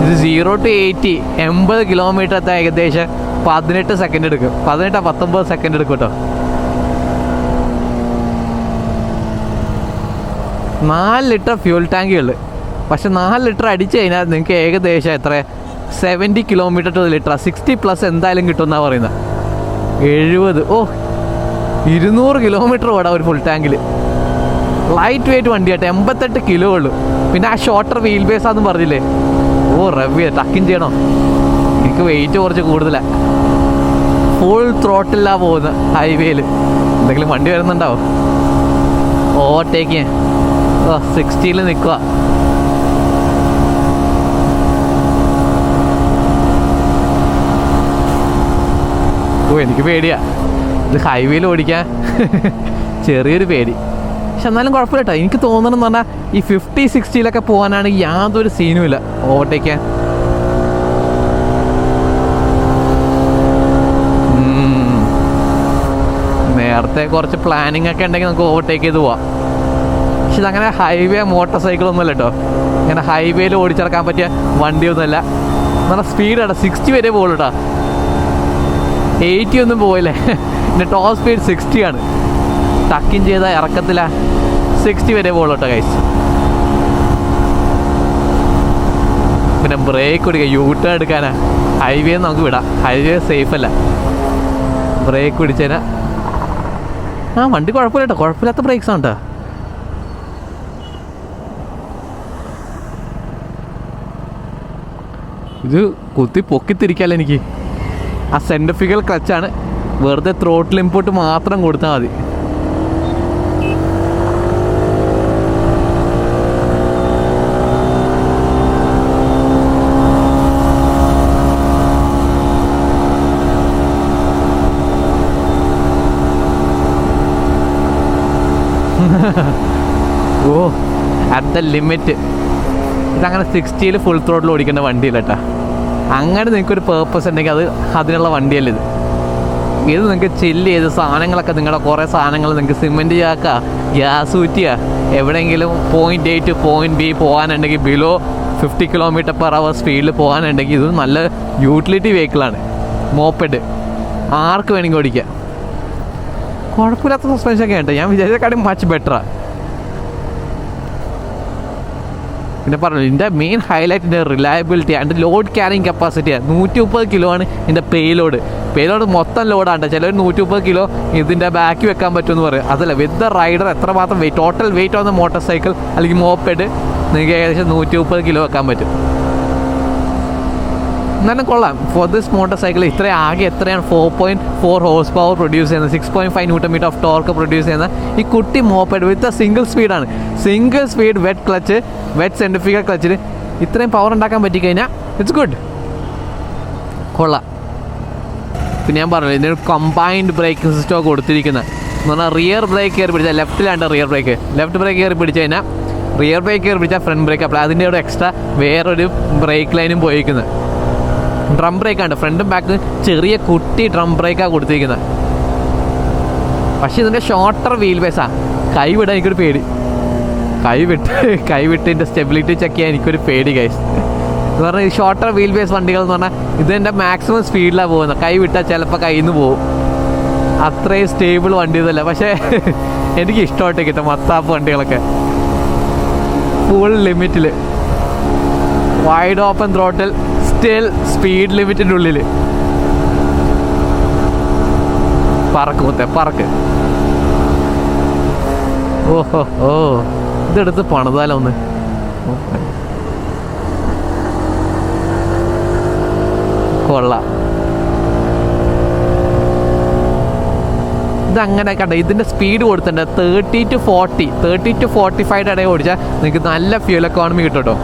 S1: ഇത് സീറോ ടു എയ്റ്റി എൺപത് കിലോമീറ്റർ എത്താൻ ഏകദേശം പതിനെട്ട് സെക്കൻഡ് എടുക്കും. പതിനെട്ടോ പത്തൊമ്പത് സെക്കൻഡ് എടുക്കും കേട്ടോ നാല് ലിറ്റർ ഫ്യൂൽ ടാങ്കേ ഉള്ളു പക്ഷെ നാല് ലിറ്റർ അടിച്ചു കഴിഞ്ഞാൽ നിങ്ങൾക്ക് ഏകദേശം എത്ര? Seventy kilometre to litre sixty plus എന്തായാലും കിട്ടുമെന്നാണ് പറയുന്നത് എഴുപത്. ഓ ഇരുന്നൂറ് കിലോമീറ്റർ ഓടാം ഒരു ഫുൾ ടാങ്കിൽ ലൈറ്റ് വെയിറ്റ് വണ്ടിയാട്ടെ. എൺപത്തെട്ട് കിലോ ഉള്ളു. പിന്നെ ആ ഷോർട്ടർ വീൽ ബേസ് ആണെന്ന് പറഞ്ഞില്ലേ? ഓ റവ്യ ടക്കിൻ ചെയ്യണോ? എനിക്ക് വെയിറ്റ് കുറച്ച് കൂടുതലാണ് ഫുൾ ത്രോട്ടിലാണ് പോകുന്നത് ഹൈവേയിൽ എന്തെങ്കിലും വണ്ടി വരുന്നുണ്ടാവോ? ഓവർടേക്കിങ് ഓ സിക്സ്റ്റിയിൽ നിൽക്കുക ഓ എനിക്ക് പേടിയാ. ഇത് ഹൈവേയിൽ ഓടിക്കാൻ ചെറിയൊരു പേടി. പക്ഷെ എന്നാലും കുഴപ്പമില്ല കേട്ടോ. എനിക്ക് തോന്നണമെന്ന് പറഞ്ഞാൽ ഈ ഫിഫ്റ്റി സിക്സ്റ്റിയിലൊക്കെ പോകാനാണ് യാതൊരു സീനും ഇല്ല. ഓവർടേക്കാൻ. നേരത്തെ കുറച്ച് പ്ലാനിങ് ഒക്കെ ഉണ്ടെങ്കിൽ നമുക്ക് ഓവർടേക്ക് ചെയ്ത് പോവാം. പക്ഷെ ഇതങ്ങനെ ഹൈവേ മോട്ടോർ സൈക്കിൾ ഒന്നുമല്ല കേട്ടോ. ഇങ്ങനെ ഹൈവേയിൽ ഓടിച്ചിറക്കാൻ പറ്റിയ വണ്ടിയൊന്നുമല്ല. നല്ല സ്പീഡാണ് സിക്സ്റ്റി വരെ പോകുള്ളൂ കേട്ടോ. എയ്റ്റി ഒന്നും പോയില്ലേ പിന്നെ ടോപ്പ് സ്പീഡ് സിക്സ്റ്റി ആണ്. ടക്കിൻ ചെയ്ത ഇറക്കത്തില്ല സിക്സ്റ്റി വരെ പോകുള്ളൂ കൈസ് പിന്നെ ബ്രേക്ക് പിടിക്കുക യൂ ടേൺ എടുക്കാനാ ഹൈവേ നമുക്ക് വിടാം. ഹൈവേ സേഫ് അല്ല. ബ്രേക്ക് പിടിച്ചതിനാ ആ വണ്ടി കുഴപ്പമില്ല കേട്ടോ കുഴപ്പമില്ലാത്ത ബ്രേക്സ് ആണ് കേട്ടോ ഇത് കുത്തി പൊക്കിത്തിരിക്കാല്ലോ എനിക്ക്. ആ സെന്റഫിക്കൽ ക്ലച്ചാണ് വെറുതെ ത്രോട്ടിൽ ഇമ്പോട്ട് മാത്രം കൊടുത്താൽ മതി. ഓ അറ്റ് ദ ലിമിറ്റ് ഇതങ്ങനെ സിക്സ്റ്റിയിൽ ഫുൾ ത്രോട്ടിൽ ഓടിക്കുന്ന വണ്ടിയല്ല കേട്ടോ അങ്ങനെ നിങ്ങൾക്കൊരു പേർപ്പസ് ഉണ്ടെങ്കിൽ അത് അതിനുള്ള വണ്ടിയല്ല ഇത്. ഇത് നിങ്ങൾക്ക് ചില്ല് ചെയ്ത് സാധനങ്ങളൊക്കെ നിങ്ങളുടെ കുറേ സാധനങ്ങൾ നിങ്ങൾക്ക് സിമെന്റ് ചാക്ക ഗ്യാസ് ഊറ്റിയ എവിടെയെങ്കിലും point A to point B പോകാനുണ്ടെങ്കിൽ below fifty kilometre per hour സ്പീഡിൽ പോകാനുണ്ടെങ്കിൽ ഇത് നല്ല യൂട്ടിലിറ്റി വെഹിക്കിളാണ് മോപ്പഡ് ആർക്ക് വേണമെങ്കിൽ ഓടിക്കാം. കുഴപ്പമില്ലാത്ത സസ്പെൻഷൻ ഒക്കെ ഉണ്ട്. ഞാൻ വിചാരിച്ചേക്കാളും മച്ച് ബെറ്ററാണ് പിന്നെ പറഞ്ഞു ഇതിന്റെ മെയിൻ ഹൈലൈറ്റ് ഇതിന്റെ റിലയബിലിറ്റി ആൻഡ് ലോഡ് ക്യാരിങ് കപ്പാസിറ്റിയാണ് നൂറ്റി മുപ്പത് കിലോ ആണ് ഇതിന്റെ പേ ലോഡ് പേലോട് മൊത്തം ലോഡാണ് ചിലർ നൂറ്റി മുപ്പത് കിലോ ഇതിന്റെ ബാക്കി വെക്കാൻ പറ്റുമെന്ന് പറയും. അതല്ല വിത്ത് റൈഡർ എത്രമാത്രം weight total weight the motorcycle അല്ലെങ്കിൽ മോപ്പെഡ് നിങ്ങൾക്ക് ഏകദേശം നൂറ്റി മുപ്പത് കിലോ വെക്കാൻ പറ്റും. എന്നാലും കൊള്ളാം. ഫോർ ദിസ് മോട്ടോർ സൈക്കിൾ ഇത്ര ആകെ എത്രയാണ്? Four point four horse power produce ചെയ്യുന്നത് six point five newton metre of torque produce ചെയ്യുന്ന ഈ കുട്ടി moped with single സ്പീഡാണ് single speed wet clutch wet centrifugal ക്ലച്ചിൽ ഇത്രയും പവർ ഉണ്ടാക്കാൻ പറ്റിക്കഴിഞ്ഞാൽ ഇറ്റ്സ് ഗുഡ് കൊള്ളാം. പിന്നെ ഞാൻ പറഞ്ഞു ഇതിന് കമ്പൈൻഡ് ബ്രേക്കിംഗ് സിസ്റ്റം കൊടുത്തിരിക്കുന്നത് എന്ന് പറഞ്ഞാൽ റിയർ ബ്രേക്ക് കയറി പിടിച്ചാൽ ലെഫ്റ്റിലാണ് റിയർ ബ്രേക്ക് ലെഫ്റ്റ് ബ്രേക്ക് കയറി പിടിച്ചു കഴിഞ്ഞാൽ റിയർ ബ്രേക്ക് കയറി പിടിച്ചാൽ ഫ്രണ്ട് ബ്രേക്ക് അപ്പോൾ അതിന്റെ ഒരു എക്സ്ട്രാ വേറൊരു ബ്രേക്ക് ലൈനും പോയിരിക്കുന്നത് ഡ്രം ബ്രേക്കാണ് ഫ്രണ്ടും ബാക്ക് ചെറിയ കുട്ടി ഡ്രം ബ്രേക്കാണ് കൊടുത്തിരിക്കുന്നത് പക്ഷെ ഇതിന്റെ ഷോർട്ടർ വീൽ ബേസാണ് കൈ വിടാൻ എനിക്കൊരു പേടി. കൈ വിട്ട് കൈ വിട്ട് ഇതിന്റെ സ്റ്റെബിലിറ്റി ചെക്ക് ചെയ്യാൻ എനിക്കൊരു പേടി കൈസ് എന്ന് പറഞ്ഞാൽ ഈ ഷോർട്ടർ വീൽ ബേസ് വണ്ടികൾ എന്ന് പറഞ്ഞാൽ ഇതിന്റെ മാക്സിമം സ്പീഡിലാണ് പോകുന്നത് കൈ വിട്ടാൽ ചിലപ്പോൾ കയ്യിൽ നിന്ന് പോകും അത്രയും സ്റ്റേബിൾ വണ്ടി ഇതല്ല. പക്ഷേ എനിക്ക് ഇഷ്ടമായിട്ട് കിട്ടും മത്താപ്പ് വണ്ടികളൊക്കെ. Full ലിമിറ്റിൽ wide open throttle still speed ലിമിറ്റിന്റെ ഉള്ളിൽ പറക്ക് മുത്തേ പറക്ക്. ഓഹോ ഓ ഇതെടുത്ത് പണിതാലോ ഒന്ന്. കൊള്ളാം. ഇതങ്ങനെ കണ്ട ഇതിന്റെ സ്പീഡ് കൊടുത്തിട്ടുണ്ട്. Thirty to forty thirty to forty five ഇടയിൽ ഓടിച്ചാൽ നിങ്ങൾക്ക് നല്ല ഫ്യൂൽ എക്കോണമി കിട്ടും കേട്ടോ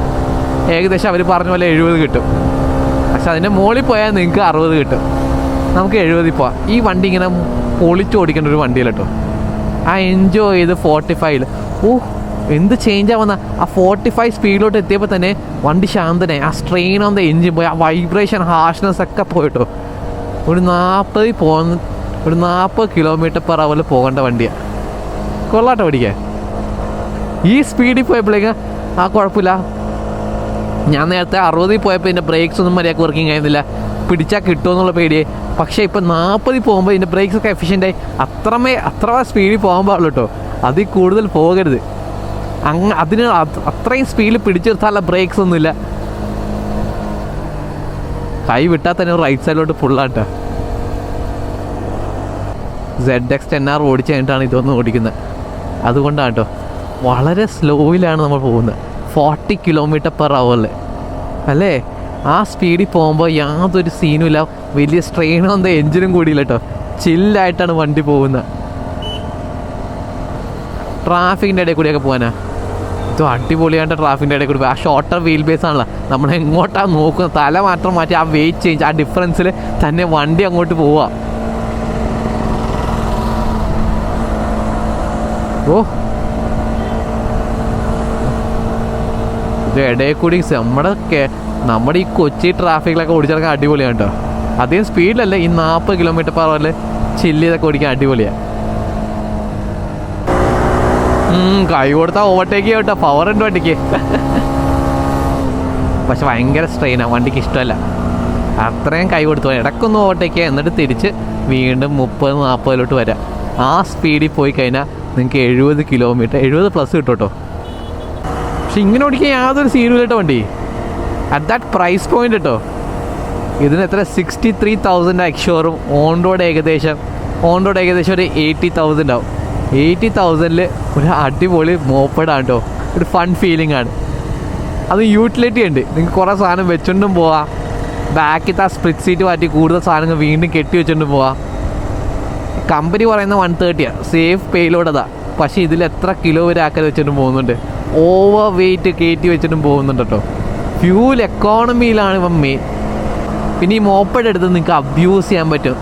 S1: ഏകദേശം അവർ പറഞ്ഞ പോലെ എഴുപത് കിട്ടും. പക്ഷെ അതിന്റെ മുകളിൽ പോയാൽ നിങ്ങൾക്ക് അറുപത് കിട്ടും. നമുക്ക് എഴുപതിൽ പോവാം. ഈ വണ്ടി ഇങ്ങനെ പൊളിച്ച് ഓടിക്കേണ്ട ഒരു വണ്ടിയല്ല കേട്ടോ. ആ എൻജോയ് ചെയ്ത് ഫോർട്ടി ഫൈവിൽ ഓ എന്ത് ചേഞ്ച് ആവുന്ന ആ ഫോർട്ടി ഫൈവ് സ്പീഡിലോട്ട് എത്തിയപ്പോൾ തന്നെ വണ്ടി ശാന്തനെ ആ സ്ട്രെയിൻ ഓൺ ദ എൻജിൻ പോയി. ആ വൈബ്രേഷൻ ഹാർഷ്നെസ് ഒക്കെ പോയിട്ടോ ഒരു നാൽപ്പതിൽ പോകുന്ന ഒരു നാൽപ്പത് കിലോമീറ്റർ പെർ അവറിൽ പോകേണ്ട വണ്ടിയാണ് കൊള്ളാട്ടോ പഠിക്കാൻ ഈ സ്പീഡിൽ പോയപ്പോഴേക്കും ആ കുഴപ്പമില്ല. ഞാൻ നേരത്തെ അറുപതിൽ പോയപ്പോൾ ഇതിന്റെ ബ്രേക്സ് ഒന്നും മര്യാദയ്ക്ക് വർക്കിംഗ് ആയിരുന്നില്ല. പിടിച്ചാൽ കിട്ടുമെന്നുള്ള പേടിയെ പക്ഷേ ഇപ്പം നാൽപ്പതിൽ പോകുമ്പോൾ ഇതിന്റെ ബ്രേക്സ് ഒക്കെ എഫിഷ്യന്റായി അത്രമേ അത്ര സ്പീഡിൽ പോകാൻ പാടുള്ളൂ കേട്ടോ അതിൽ കൂടുതൽ പോകരുത്. അങ്ങ് അതിന് അത് അത്രയും സ്പീഡിൽ പിടിച്ചു നിർത്താനുള്ള ബ്രേക്സ് ഒന്നുമില്ല. കൈ വിട്ടാൽ തന്നെ റൈറ്റ് സൈഡിലോട്ട് ഫുള്ളാട്ടോ സെഡ് എക്സ് ടെൻ ആർ ഓടിച്ച് കഴിഞ്ഞിട്ടാണ് ഇതൊന്നും ഓടിക്കുന്നത്. അതുകൊണ്ടാണ് കേട്ടോ വളരെ സ്ലോയിലാണ് നമ്മൾ പോകുന്നത്. ഫോർട്ടി കിലോമീറ്റർ പെർ അവറിൽ അല്ലേ? ആ സ്പീഡിൽ പോകുമ്പോൾ യാതൊരു സീനും ഇല്ല. വലിയ സ്ട്രെയിൻ ഒന്നും എഞ്ചിനും കൂടിയില്ല കേട്ടോ ചില്ലായിട്ടാണ് വണ്ടി പോകുന്നത് ട്രാഫിക്കിന്റെ ഇടയിൽ കൂടിയൊക്കെ പോകാനാ ഇത് അടിപൊളിയായിട്ട് ട്രാഫിക്കിന്റെ ഇടയിൽ കൂടി. ആ ഷോർട്ടർ വീൽ ബേസ് ആണല്ലോ. നമ്മൾ എങ്ങോട്ടാണ് നോക്കുന്നത് തല മാത്രം മാറ്റി ആ വെയിറ്റ് ചേഞ്ച് ആ ഡിഫറൻസിൽ തന്നെ വണ്ടി അങ്ങോട്ട് പോവുക ഓ ഇത് ഇടയിൽ കൂടി നമ്മുടെ നമ്മുടെ ഈ കൊച്ചി ട്രാഫിക്കിലൊക്കെ ഓടിച്ചിറങ്ങാൻ അടിപൊളിയാണ് കേട്ടോ. അധികം സ്പീഡിലല്ല ഈ നാൽപ്പത് കിലോമീറ്റർ പെർ അവറിൽ ചില്ല് ചെയ്തൊക്കെ ഓടിക്കാൻ അടിപൊളിയാണ് കൈ കൊടുത്താൽ ഓവർടേക്ക് ചെയ്യാം കേട്ടോ പവർ ഉണ്ട് വണ്ടിക്ക്. പക്ഷെ ഭയങ്കര സ്ട്രെയിനാണ് വണ്ടിക്ക് ഇഷ്ടമല്ല. അത്രയും കൈ കൊടുത്തു ഇടയ്ക്കൊന്ന് ഓവർടേക്ക് എന്നിട്ട് തിരിച്ച് വീണ്ടും മുപ്പത് നാൽപ്പതിലോട്ട് വരാം. ആ സ്പീഡിൽ പോയി കഴിഞ്ഞാൽ നിങ്ങൾക്ക് എഴുപത് കിലോമീറ്റർ എഴുപത് പ്ലസ് കിട്ടും കേട്ടോ. പക്ഷെ ഇങ്ങനെ ഓടിക്കാൻ യാതൊരു സീനും കേട്ടോ വണ്ടി. അറ്റ് ദാറ്റ് പ്രൈസ് പോയിന്റ് കേട്ടോ. ഇതിന് എത്ര? Sixty three thousand എക്ഷോറും on road ഏകദേശം ഓൺ റോഡ് ഏകദേശം ഒരു എയ്റ്റി തൗസൻഡ് ആവും. എയ്റ്റി തൗസൻഡിൽ ഒരു അടിപൊളി മോപ്പഡാണ് കേട്ടോ. ഒരു ഫൺ ഫീലിംഗ് ആണ്. അത് യൂട്ടിലിറ്റി ഉണ്ട്. നിങ്ങൾക്ക് കുറേ സാധനം വെച്ചുകൊണ്ടും പോവാം. ബാക്കിൽ ആ സ്പ്ലിറ്റ് സീറ്റ് മാറ്റി കൂടുതൽ സാധനങ്ങൾ വീണ്ടും കെട്ടി വെച്ചുകൊണ്ടും പോവാം. കമ്പനി പറയുന്ന വൺ തേർട്ടിയാണ് സേഫ് പേയിലോടതാണ് പക്ഷേ ഇതിൽ എത്ര കിലോ വരെ ആക്കാൻ വെച്ചിട്ട് പോകുന്നുണ്ട്. ഓവർ വെയിറ്റ് കയറ്റി വെച്ചിട്ടും പോകുന്നുണ്ട് കേട്ടോ ഫ്യൂൽ എക്കോണമിയിലാണ് ഇവൻ മെയിൻ പിന്നെ ഈ മോപ്പഡ് എടുത്ത് നിങ്ങൾക്ക് അബ്യൂസ് ചെയ്യാൻ പറ്റും.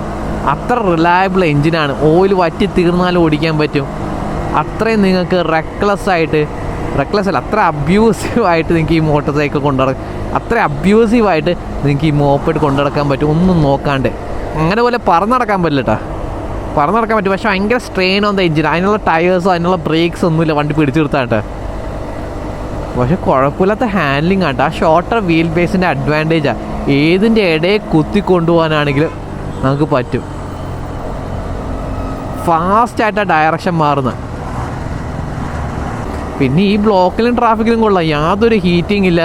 S1: അത്ര റിലയബിൾ എഞ്ചിനാണ് ഓയിൽ വറ്റി തീർന്നാലും ഓടിക്കാൻ പറ്റും. അത്രയും നിങ്ങൾക്ക് റെക്ലെസ് ആയിട്ട് റെക്ലെസ് അല്ല അത്ര അബ്യൂസീവ് ആയിട്ട് നിങ്ങൾക്ക് ഈ മോട്ടോർ സൈക്കിൾ കൊണ്ടുനടക്കും അത്ര അബ്യൂസീവ് ആയിട്ട് നിങ്ങൾക്ക് ഈ മോപ്പഡ് കൊണ്ടുനടക്കാൻ പറ്റും. ഒന്നും നോക്കാണ്ട്. അങ്ങനെ പോലെ പറന്നടക്കാൻ പറ്റില്ല കേട്ടോ പറന്നടക്കാൻ പറ്റും. പക്ഷേ ഭയങ്കര സ്ട്രെയിൻ ഓൺ ദ എഞ്ചിൻ അതിനുള്ള ടയേഴ്സോ അതിനുള്ള ബ്രേക്സോ ഒന്നുമില്ല. വണ്ടി പിടിച്ചു നിർത്താണ്ട് പക്ഷെ കുഴപ്പമില്ലാത്ത ഹാൻഡ്ലിംഗ് ആട്ടോ. ആ ഷോർട്ടർ വീൽ ബേസിന്റെ അഡ്വാന്റേജാണ് ഏതിന്റെ ഇടയെ കുത്തി കൊണ്ടുപോകാനാണെങ്കിലും നമുക്ക് പറ്റും. ഫാസ്റ്റായിട്ട് ആ ഡയറക്ഷൻ മാറുന്ന. പിന്നെ ഈ ബ്ലോക്കിലും ട്രാഫിക്കിലും കൊള്ളാം. യാതൊരു ഹീറ്റിംഗ് ഇല്ല.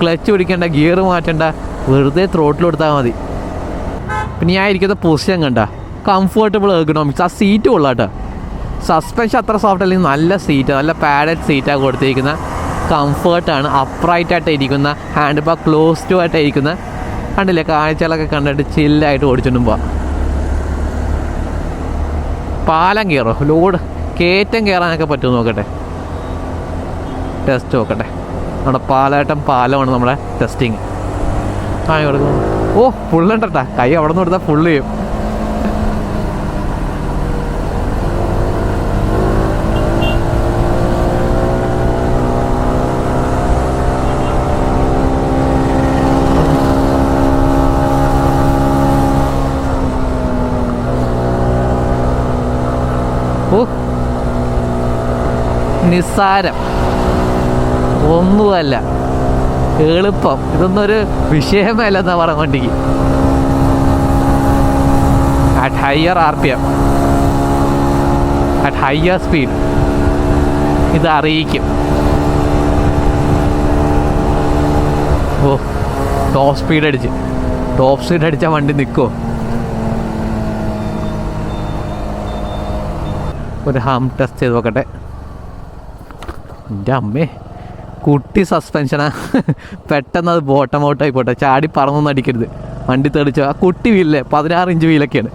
S1: ക്ലച്ച് പിടിക്കേണ്ട ഗിയർ മാറ്റേണ്ട. വെറുതെ ത്രോട്ടിൽ കൊടുത്താൽ മതി. പിന്നെ ഞാൻ ഇരിക്കുന്ന പൊസിഷൻ കണ്ട. കംഫർട്ടബിൾ എർഗണോമിക്സ് ആ സീറ്റ് കൊള്ളാട്ടോ സസ്പെൻഷൻ അത്ര സോഫ്റ്റ് അല്ലെങ്കിൽ നല്ല സീറ്റാണ് നല്ല പാഡഡ് സീറ്റാണ് കൊടുത്തിരിക്കുന്ന. കംഫർട്ടാണ് അപ്രൈറ്റായിട്ട് ഇരിക്കുന്ന ഹാൻഡ് ബാഗ് ക്ലോസ് ടു ആയിട്ട് ഇരിക്കുന്ന കണ്ടില്ലേ കാഴ്ചകളൊക്കെ കണ്ടിട്ട് ചില്ലായിട്ട് ഓടിച്ചോണ്ടും പോവാം. പാലം കയറോ ലോഡ് കയറ്റം കയറാനൊക്കെ പറ്റുമോ നോക്കട്ടെ? ടെസ്റ്റ് നോക്കട്ടെ. നമ്മുടെ പാലാട്ടം പാലമാണ് നമ്മുടെ ടെസ്റ്റിങ് ആ ഓ ഫുള്ളുണ്ടട്ടാ കൈ അവിടെ നിന്ന് കൊടുത്താൽ ഫുള്ള് ചെയ്യും ഓ നിസ്സാരം. ഒന്നുമല്ല. എളുപ്പം. ഇതൊന്നൊരു വിഷയമല്ല വിഷയമല്ലെന്നാ പറഞ്ഞ വണ്ടിക്ക് at higher R P M at higher speed ഇത് അറിയിക്കും. ഓ ടോപ്പ് സ്പീഡ് അടിച്ച്. ടോപ്പ് സ്പീഡ് അടിച്ച വണ്ടി നിൽക്കുമോ ഒരു ഹാം ടെസ്റ്റ് ചെയ്ത് നോക്കട്ടെ. എന്റെ അമ്മേ കുട്ടി സസ്പെൻഷനാ പെട്ടെന്ന് അത് ബോട്ടം ഔട്ട് ചാടി പറന്നൊന്നും അടിക്കരുത്. വണ്ടി തെളിച്ചോ ആ കുട്ടി വീലല്ലേ? പതിനാറ് ഇഞ്ച് വീലൊക്കെയാണ്.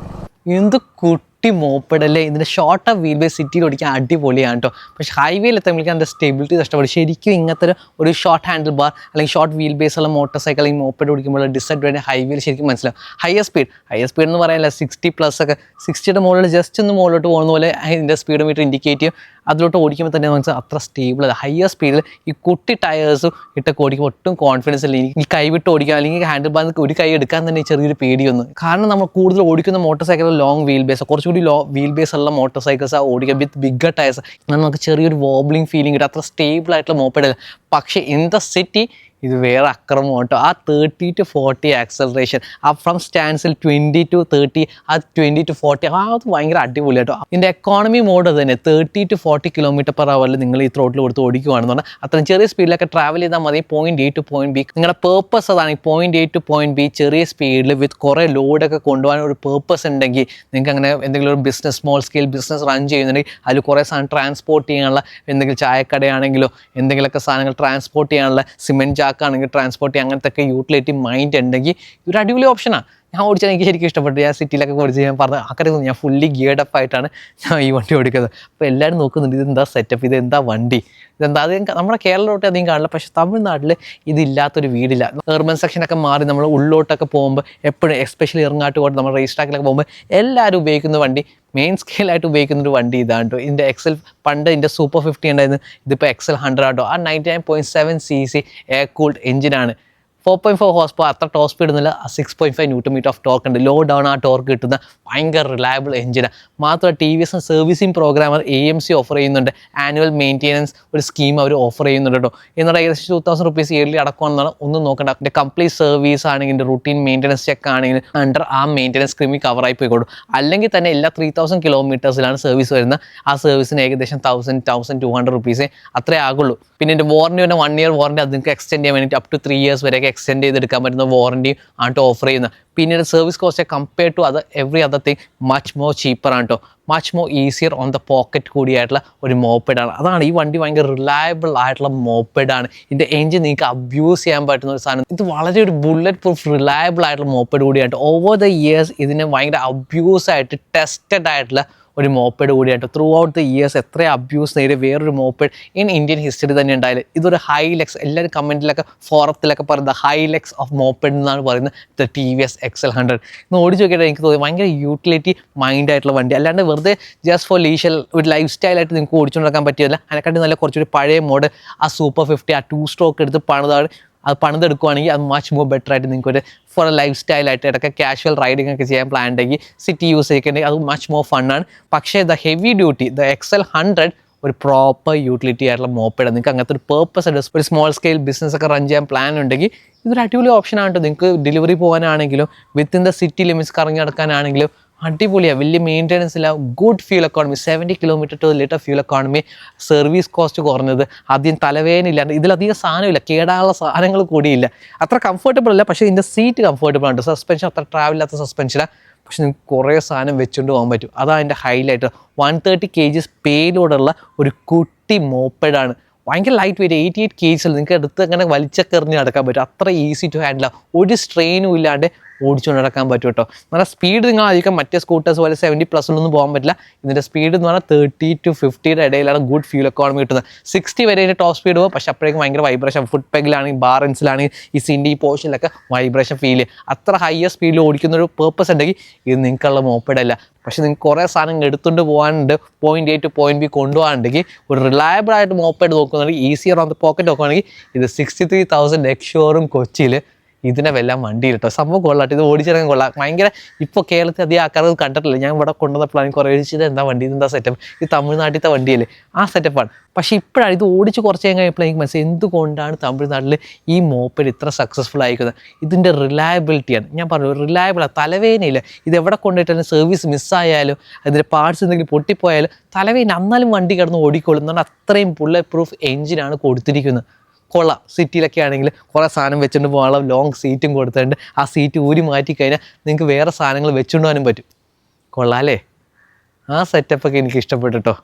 S1: എന്ത് കുട്ടി മോപ്പടല്ലേ? ഇതിന്റെ ഷോർട്ട് ഓഫ് വീൽ ബേസ് സിറ്റിയിൽ ഓടിക്കാൻ അടിപൊളിയാണ് കേട്ടോ പക്ഷേ ഹൈവേയിൽ എത്തുമ്പോഴേക്കും അതിന്റെ സ്റ്റെബിലിറ്റി നഷ്ടപ്പെടും. ശരിക്കും ഇങ്ങനത്തെ ഒരു- ഷോർട്ട് ഹാൻഡിൽ ബാർ അല്ലെങ്കിൽ ഷോർട്ട് വീൽ ബേസ് ഉള്ള മോട്ടോർ സൈക്കിൾ അല്ലെങ്കിൽ മോപ്പഡ് ഓടിക്കുമ്പോൾ ഡിസഡ്വാന്റേജ് ഹൈവേയിൽ ശരിക്കും മനസ്സിലാവും. ഹയർ സ്പീഡ് ഹയർ സ്പീഡ് എന്ന് പറയാനില്ല. സിക്സ്റ്റി പ്ലസ് ഒക്കെ. സിക്സ്റ്റിയുടെ മുകളിൽ ജസ്റ്റ് ഒന്ന് മുകളിലോട്ട് പോകുന്ന പോലെ അതിന്റെ സ്പീഡ് മീറ്റർ ഇൻഡിക്കേറ്റ് ചെയ്യും. അതിലോട്ട് ഓടിക്കുമ്പോൾ തന്നെ നമുക്ക് അത്ര സ്റ്റേബിൾ അല്ല. ഹയർ സ്പീഡിൽ ഈ കുട്ടി ടയേഴ്സ് ഇട്ടൊക്കെ ഓടിക്കുമ്പോൾ ഒട്ടും കോൺഫിഡൻസ് ഇല്ല. എനിക്ക് ഈ കൈവിട്ട് ഓടിക്കാൻ അല്ലെങ്കിൽ ഹാൻഡിൽ ബാർ ഒരു കൈ എടുക്കാൻ തന്നെ ചെറിയൊരു പേടിയൊന്നും. കാരണം നമ്മൾ കൂടുതൽ ഓടിക്കുന്ന motorcycle long wheel base കുറച്ചുകൂടി ലോ വീൽ ബേസ് ഉള്ള മോട്ടോർ സൈക്കിൾസ് ഓടിക്കുക വിത്ത് ബിഗ്ഗർ എന്നാൽ നമുക്ക് ചെറിയൊരു വോബ്ലിംഗ് ഫീലിംഗ് കിട്ടും. അത്ര സ്റ്റേബിൾ ആയിട്ടുള്ള മോപ്പഡല്ല പക്ഷേ ഇൻ ദ സിറ്റി ഇത് വേറെ അക്രമം കേട്ടോ. ആ തേർട്ടി ടു ഫോർട്ടി ആക്സലറേഷൻ ആ from standstill twenty to thirty ആ ട്വന്റി ടു ഫോർട്ടി ആ അത് ഭയങ്കര അടിപൊളി കേട്ടോ. ഇതിന്റെ എക്കോണമി മോഡ് തന്നെ thirty to forty kilometre per അവറിൽ നിങ്ങൾ ഈ ത്രോട്ടിൽ കൊടുത്ത് ഓടിക്കുകയാണെന്ന് പറഞ്ഞാൽ അത്രയും ചെറിയ സ്പീഡിലൊക്കെ ട്രാവൽ ചെയ്താൽ മതി. Point A to point B നിങ്ങളുടെ പേർപ്പസ് അതാണ്. ഈ point A to point B ചെറിയ സ്പീഡിൽ വിത്ത് കുറേ ലോഡൊക്കെ കൊണ്ടുപോകാൻ ഒരു പേർപ്പസ് ഉണ്ടെങ്കിൽ നിങ്ങൾക്ക് അങ്ങനെ എന്തെങ്കിലും ഒരു business small scale business run ചെയ്യുന്നുണ്ടെങ്കിൽ അതിൽ കുറേ സാധനം ട്രാൻസ്പോർട്ട് ചെയ്യാനുള്ള എന്തെങ്കിലും ചായക്കടയാണെങ്കിലോ എന്തെങ്കിലുമൊക്കെ സാധനങ്ങൾ ട്രാൻസ്പോർട്ട് ചെയ്യാനുള്ള സിമെന്റ് ചാക്കാണെങ്കിൽ ട്രാൻസ്പോർട്ട് അങ്ങനത്തെ ഒക്കെ യൂട്ടിലിറ്റി മൈൻഡ് ഉണ്ടെങ്കിൽ ഒരു അടിപൊളി ഓപ്ഷനാണ് ഞാൻ ഓടിച്ചാൽ എനിക്ക് ശരിക്കും ഇഷ്ടപ്പെട്ടു. ഞാൻ സിറ്റിയിലൊക്കെ ഓടിച്ച് ഞാൻ പറഞ്ഞു ആക്കരെ ഞാൻ ഫുള്ളി ഗിയർഡ് അപ്പ് ആയിട്ടാണ് ഞാൻ ഈ വണ്ടി ഓടിക്കുന്നത്. അപ്പോൾ എല്ലാവരും നോക്കുന്നുണ്ട് ഇതെന്താ സെറ്റപ്പ് ഇത് എന്താ വണ്ടി? ഇതെന്താ? അത് നമ്മുടെ കേരളത്തിലോട്ട് അധികം കാണില്ല. പക്ഷേ തമിഴ്നാട്ടിൽ ഇതില്ലാത്തൊരു വീടില്ല. എർബൻ സെക്ഷനൊക്കെ മാറി നമ്മൾ ഉള്ളോട്ടൊക്കെ പോകുമ്പോൾ എപ്പോഴും എസ്പെഷ്യലി ഇറങ്ങാട്ട് നമ്മൾ റേസ് ട്രാക്കിലൊക്കെ പോകുമ്പോൾ എല്ലാവരും ഉപയോഗിക്കുന്ന വണ്ടി മെയിൻ സ്കെയിലായിട്ട് ഉപയോഗിക്കുന്ന ഒരു വണ്ടി ഇതാണ് കേട്ടോ ഇതിന്റെ എക്സൽ പണ്ട് ഇതിന്റെ സൂപ്പർ ഫിഫ്റ്റി ഉണ്ടായിരുന്നു. ഇതിപ്പോൾ എക്സൽ ഹൺഡ്രഡ് ആട്ടോ. ആ ninety nine point seven C C air cooled എഞ്ചിനാണ് four point four horse power അത്ര ടോപ്പ് സ്പീഡ് ഒന്നുമില്ല. Six point five newton metre of torque ഉണ്ട്. ലോ ഡൗൺ ആ ടോർക്ക് കിട്ടുന്ന ഭയങ്കര റിലയബിൾ എഞ്ചിനാണ് മാത്രമല്ല T V S servicing programmer A M C offer ചെയ്യുന്നുണ്ട്. ആനുവൽ മെയിന്റെനൻസ് ഒരു സ്കീം അവർ ഓഫർ ചെയ്യുന്നുണ്ട് കേട്ടോ എന്നുള്ള ഏകദേശം ടൂ തൗസൻഡ് റുപ്പീസ് ഇയർലി അടക്കമാണെന്നാണ് ഒന്നും നോക്കണ്ട. അതിന്റെ കംപ്ലീറ്റ് സർവീസ് ആണെങ്കിൽ റുട്ടീൻ മെയിന്റനൻസ് ചെക്ക് ആണെങ്കിൽ അണ്ടർ ആ മെയിന്റനൻസ് സ്കീമിൽ കവറായി പോയിക്കോളും. അല്ലെങ്കിൽ തന്നെ എല്ലാ ത്രീ തൗസൻഡ് കിലോമീറ്റേഴ്സിലാണ് സർവീസ് വരുന്നത്. ആ സർവീസിന് ഏകദേശം തൗസൻഡ് തൗസൻഡ് ടു ഹൺഡ്രഡ് റുപ്പീസേ അത്രേ ആകുള്ളൂ. പിന്നെ എന്റെ വാറണ്ടി തന്നെ വൺ ഇയർ വാറണ്ടി അത് നിങ്ങൾക്ക് എക്സ്റ്റെൻഡ് ചെയ്യാൻ വേണ്ടിയിട്ട് അപ് ടു ത്രീ ഇയേഴ്സ് വരെയൊക്കെ എക്സ്റ്റെൻഡ് ചെയ്തെടുക്കാൻ പറ്റുന്ന വാറണ്ടി ആണ് ഓഫർ ചെയ്യുന്നത്. പിന്നീട് സർവീസ് കോസ്റ്റ് കമ്പയർ ടു അത് every other thing much more cheaper ആണ് കേട്ടോ much more easier on the pocket കൂടിയായിട്ടുള്ള ഒരു മോപ്പഡാണ് അതാണ് ഈ വണ്ടി ഭയങ്കര റിലയബിൾ ആയിട്ടുള്ള മോപ്പഡാണ് ഇതിന്റെ എഞ്ചിൻ നിങ്ങൾക്ക് അബ്യൂസ് ചെയ്യാൻ പറ്റുന്ന ഒരു സാധനം. ഇത് വളരെ ഒരു ബുള്ളറ്റ് പ്രൂഫ് റിലയബിൾ ആയിട്ടുള്ള മോപ്പഡ് കൂടിയായിട്ട് ഓവർ ദ ഇയേഴ്സ് ഇതിനെ ഭയങ്കര അബ്യൂസ് ആയിട്ട് ടെസ്റ്റഡ് ആയിട്ടുള്ള ഒരു മോപ്പേഡ് കൂടിയായിട്ട് ത്രൂ ഔട്ട് ദ ഇയേഴ്സ് എത്ര അബ്യൂസ് നേടിയ വേറൊരു മോപ്പേഡ് ഇൻ ഇന്ത്യൻ ഹിസ്റ്ററി തന്നെ ഉണ്ടായാലും. ഇതൊരു ഹൈലെക്സ് എല്ലാവരും കമന്റിലൊക്കെ ഫോറത്തിലൊക്കെ പറയുന്നത് ഹൈലെക്സ് ഓഫ് മോപ്പേഡ് എന്നാണ് പറയുന്നത്. The T V S XL hundred ഇന്ന് ഓടിച്ച് നോക്കിയിട്ട് എനിക്ക് തോന്നി ഭയങ്കര യൂട്ടിലിറ്റി മൈൻഡ് ആയിട്ടുള്ള വണ്ടി. അല്ലാണ്ട് വെറുതെ ജസ്റ്റ് ഫോർ ലീഷൽ ഒരു ലൈഫ് സ്റ്റൈലായിട്ട് നിങ്ങൾക്ക് ഓടിച്ചുകൊണ്ടിരിക്കാൻ പറ്റിയല്ല അതിനെക്കാട്ടി നല്ല കുറച്ചൊരു പഴയ മോഡ് ആ സൂപ്പർ ഫിഫ്റ്റി ആ ടു സ്ട്രോക്ക് എടുത്ത് പണിതാണ് അത് പണിതെടുക്കുവാണെങ്കിൽ അത് മച്ച് മോർ ബെറ്റർ ആയിട്ട് നിങ്ങൾക്ക് ഒരു ഫോർ എ ലൈഫ് സ്റ്റൈലായിട്ട് ഇടയ്ക്ക് കാഷ്വൽ റൈഡിംഗ് ഒക്കെ ചെയ്യാൻ പ്ലാൻ ഉണ്ടെങ്കിൽ സിറ്റി യൂസ് ചെയ്യിക്കണമെങ്കിൽ അത് മച്ച് മോർ ഫണ്ണാണ് പക്ഷേ the heavy duty the XL hundred ഒരു പ്രോപ്പർ യൂട്ടിലിറ്റി ആയിട്ടുള്ള മോപ്പേഡ് നിങ്ങൾക്ക് അങ്ങനത്തെ ഒരു പേർപ്പസ് ഉണ്ട് ഒരു സ്മോൾ സ്കെയിൽ ബിസിനസ് ഒക്കെ റൺ ചെയ്യാൻ പ്ലാൻ ഉണ്ടെങ്കിൽ ഇതൊരു അടിപൊളി ഓപ്ഷൻ ആണ് നിങ്ങൾക്ക് ഡെലിവറി പോകാനാണെങ്കിലും വിത്തിൻ ദ സിറ്റി ലിമിറ്റ്സ് കറങ്ങി നടക്കാനാണെങ്കിലും അടിപൊളിയാണ് വലിയ മെയിന്റെനൻസ് ഇല്ല. Good fuel economy seventy kilometre to litre fuel economy service cost കുറഞ്ഞത്. അധികം തലവേദനയില്ല. ഇതിലധികം സാധനമില്ല. കേടാനുള്ള സാധനങ്ങൾ കൂടിയില്ല. അത്ര കംഫർട്ടബിൾ അല്ല. പക്ഷേ ഇതിന്റെ സീറ്റ് കംഫർട്ടബിൾ ആണ്. സസ്പെൻഷൻ അത്ര ട്രാവൽ ഇല്ലാത്ത സസ്പെൻഷനാണ് പക്ഷേ നിങ്ങൾക്ക് കുറേ സാധനം വെച്ചുകൊണ്ട് പോകാൻ പറ്റും. അതാണ് അതിന്റെ ഹൈലൈറ്റ് വൺ തേർട്ടി കെ ജിസ് പേയിലൂടെയുള്ള ഒരു കുട്ടി മോപ്പഡാണ് ഭയങ്കര light weight eighty eight K ജിസിൽ നിങ്ങൾക്ക് എടുത്ത് അങ്ങനെ വലിച്ചക്കെറിഞ്ഞ് നടക്കാൻ പറ്റും. അത്ര ഈസി ടു ഹാൻഡിൽ ഒരു സ്ട്രെയിനും ഇല്ലാണ്ട് ഓടിച്ചുകൊണ്ട് നടക്കാൻ പറ്റും കേട്ടോ. നല്ല സ്പീഡ് നിങ്ങൾ അധികം മറ്റേ സ്കൂട്ടേഴ്സ് പോലെ സെവന്റി പ്ലസ്സിലൊന്നും പോകാൻ പറ്റില്ല. ഇതിന്റെ സ്പീഡ് എന്ന് പറഞ്ഞാൽ തേർട്ടി ടു ഫിഫ്റ്റിയുടെ ഇടയിലാണ് ഗുഡ് ഫ്യൂൽ എക്കോണമി കിട്ടുന്നത്. സിക്സ്റ്റി വരെ ഇതിന്റെ ടോപ്പ് സ്പീഡ് പോകും. പക്ഷേ അപ്പോഴേക്കും ഭയങ്കര വൈബ്രേഷൻ ഫുഡ് പെഗിലാണെങ്കിൽ ബാറൻസിലാണെങ്കിൽ ഈ സിൻഡി പോർഷനിലൊക്കെ വൈബ്രേഷൻ ഫീൽ അത്ര ഹയർ സ്പീഡിൽ ഓടിക്കുന്ന ഒരു പേർപ്പസ് ഉണ്ടെങ്കിൽ ഇത് നിങ്ങൾക്കുള്ള മോപ്പഡല്ല പക്ഷേ നിങ്ങൾക്ക് കുറേ സാധനങ്ങൾ എടുത്തുകൊണ്ട് പോകാനുണ്ട്. Point A to point B കൊണ്ടുപോകാനുണ്ടെങ്കിൽ ഒരു റിലയബിൾ ആയിട്ട് മോപ്പഡ് നോക്കുകയാണെങ്കിൽ ഈസിയർ ഓൺ ദ പോക്കറ്റ് നോക്കുകയാണെങ്കിൽ ഇത് സിക്സ്റ്റി ത്രീ തൗസൻഡ് എക്സ്ഷോറും കൊച്ചിയിൽ ഇതിനെ വെല്ലാം വണ്ടിയിൽ കേട്ടോ സംഭവം കൊള്ളാട്ടോ ഇത് ഓടിച്ചിറങ്ങാൻ കൊള്ളാം. ഭയങ്കര ഇപ്പോൾ കേരളത്തിൽ അധികം ആൾക്കാർ കണ്ടിട്ടില്ല. ഞാൻ ഇവിടെ കൊണ്ടുവന്നപ്പോഴാണ് കുറേ ഒഴിച്ചത് എന്താ വണ്ടി എന്താ സെറ്റപ്പ് ഇത് തമിഴ്നാട്ടിലത്തെ വണ്ടിയല്ലേ? ആ സെറ്റപ്പാണ് പക്ഷേ ഇപ്പോഴാണ് ഇത് ഓടിച്ച് കുറച്ച് കഴിഞ്ഞ് കഴിഞ്ഞപ്പോൾ എനിക്ക് മനസ്സിലായി എന്തുകൊണ്ടാണ് തമിഴ്നാട്ടിൽ ഈ മോപ്പഡ് ഇത്ര സക്സസ്ഫുൾ ആയിരിക്കുന്നത്? ഇതിന്റെ റിലയബിലിറ്റിയാണ് ഞാൻ പറഞ്ഞു റിലയബിളാണ് തലവേദനയില്ല. ഇത് എവിടെ കൊണ്ടുപോയിട്ടാലും സർവീസ് മിസ്സായാലും അതിന്റെ പാർട്സ് എന്തെങ്കിലും പൊട്ടിപ്പോയാലും തലവേദന അന്നാലും വണ്ടി കിടന്ന് ഓടിക്കോളും എന്ന് അത്രയും ബുള്ളറ്റ് പ്രൂഫ് എഞ്ചിനാണ് കൊടുത്തിരിക്കുന്നത്. കൊള്ളാം സിറ്റിയിലൊക്കെ ആണെങ്കിൽ കുറേ സാധനം വെച്ചുകൊണ്ട് പോകാനുള്ള ലോങ് സീറ്റും കൊടുത്തിട്ടുണ്ട്. ആ സീറ്റ് ഊരി മാറ്റി കഴിഞ്ഞാൽ നിങ്ങൾക്ക് വേറെ സാധനങ്ങൾ വെച്ചുകൊണ്ട് പോകാനും പറ്റും കൊള്ളാലേ ആ സെറ്റപ്പൊക്കെ എനിക്ക് ഇഷ്ടപ്പെട്ടു കേട്ടോ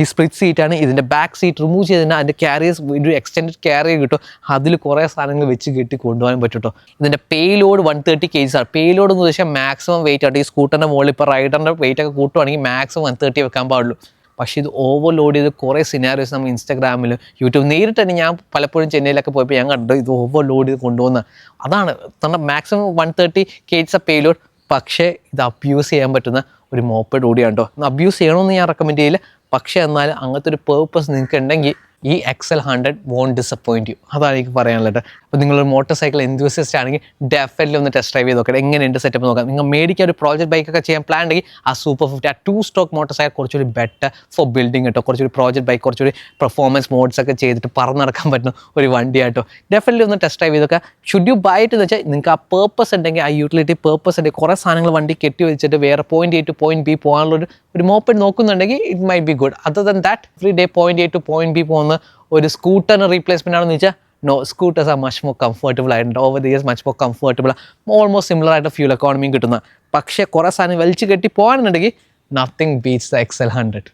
S1: ഈ സ്പ്ലിറ്റ് സീറ്റാണ് ഇതിന്റെ ബാക്ക് സീറ്റ് റിമൂവ് ചെയ്തതിന് അതിന്റെ ക്യാരിയേഴ്സ് ഒരു എക്സ്റ്റെൻഡ് ക്യാരിയർ കിട്ടും. അതിൽ കുറേ സാധനങ്ങൾ വെച്ച് കെട്ടി കൊണ്ടുപോകാൻ പറ്റും ഇതിന്റെ payload one thirty K ആണ്. പേ ലോഡ് എന്ന് വെച്ചാൽ മാക്സിമം വെയിറ്റ് ആണ്. ഈ സ്കൂട്ടറിന്റെ മുകളിൽ ഇപ്പോൾ റൈഡറിന്റെ വെയിറ്റ് ഒക്കെ കൂട്ടുവാണെങ്കിൽ മാക്സിമം വൺ തേർട്ടി വെക്കാൻ പാടുള്ളൂ. പക്ഷേ ഇത് ഓവർലോഡ് ചെയ്ത് കുറേ സിനാരിയോസ് നമ്മൾ ഇൻസ്റ്റാഗ്രാമിൽ യൂട്യൂബ് നേരിട്ട് തന്നെ ഞാൻ പലപ്പോഴും ചെന്നൈയിലൊക്കെ പോയപ്പോൾ ഞാൻ കണ്ടു ഇത് ഓവർലോഡ് ചെയ്ത് കൊണ്ടുപോകുന്ന അതാണ് കാരണം മാക്സിമം വൺ തേർട്ടി കേറ്റ്സ് എ പേലോഡ് പക്ഷേ ഇത് അബ്യൂസ് ചെയ്യാൻ പറ്റുന്ന ഒരു മോപ്പഡ് കൂടിയാണ് കേട്ടോ അബ്യൂസ് ചെയ്യണമെന്ന് ഞാൻ റെക്കമെൻഡ് ചെയ്യില്ല. പക്ഷേ എന്നാൽ അങ്ങനത്തെ ഒരു പേർപ്പസ് നിങ്ങൾക്ക് ഉണ്ടെങ്കിൽ ഈ XL hundred won't disappoint you അതാണ് എനിക്ക് പറയാനുള്ളത് അപ്പോൾ നിങ്ങളൊരു മോട്ടോർ സൈക്കിൾ എന്തൂസിയസ്റ്റ് ആണെങ്കിൽ ഡെഫിനറ്റ്ലി ഒന്ന് ടെസ്റ്റ് ഡ്രൈവ് ചെയ്ത് നോക്കാം എങ്ങനെയുണ്ട് സെറ്റപ്പ് നോക്കാം നിങ്ങൾ മേടിക്കാൻ ഒരു പ്രോജക്റ്റ് ബൈക്കൊക്കെ ചെയ്യാൻ പ്ലാൻ ഉണ്ടെങ്കിൽ ആ സൂപ്പർ ഫിഫ്റ്റി ആ ടു സ്റ്റോക്ക് മോട്ടോർ സൈക്കിൾ കുറച്ചൊരു ബെറ്റർ ഫോർ ബിൽഡിംഗ് കേട്ടോ കുറച്ചൊരു പ്രോജക്റ്റ് ബൈക്ക് കുറച്ചൊരു പെർഫോമൻസ് മോഡ്സ് ഒക്കെ ചെയ്തിട്ട് പറന്നിറക്കാൻ പറ്റുന്ന ഒരു വണ്ടിയാട്ടോ. ഡെഫിനറ്റ്ലി ഒന്ന് ടെസ്റ്റ് ഡ്രൈവ് ചെയ്തൊക്കെ ഷുഡ് യു ബൈ എന്ന് വെച്ചാൽ നിങ്ങൾക്ക് ആ പേർപ്പസ് ഉണ്ടെങ്കിൽ ആ യൂട്ടിലിറ്റി പേർപ്പസ് ഉണ്ടെങ്കിൽ കുറേ സാധനങ്ങൾ വണ്ടി കെട്ടി വെച്ചിട്ട് വേറെ point A to point B പോകാനുള്ള ഒരു ഒരു moped നോക്കുന്നുണ്ടെങ്കിൽ it might be good other than that every day point A to point B പോകുന്ന ഒരു സ്കൂട്ടറിന് റീപ്ലേസ്മെന്റ് ആണെന്ന് വെച്ചാൽ നോ സ്കൂട്ടേഴ്സ് ആ മച്ച് മോർ കംഫർട്ടബിൾ ആയിട്ടുണ്ട് over the years much more comfortable almost similar ആയിട്ട് ഫ്യൂൽ എക്കോണമിയും കിട്ടുന്ന. പക്ഷേ കുറേ സാധനം വലിച്ചു കെട്ടി പോകാനുണ്ടെങ്കിൽ nothing beats the XL hundred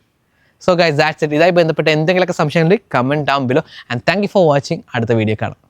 S1: so guys that's it ഇതായി ബന്ധപ്പെട്ട എന്തെങ്കിലുമൊക്കെ സംശയമുണ്ടെങ്കിൽ comment down below and thank you for watching അടുത്ത വീഡിയോ കാണാം.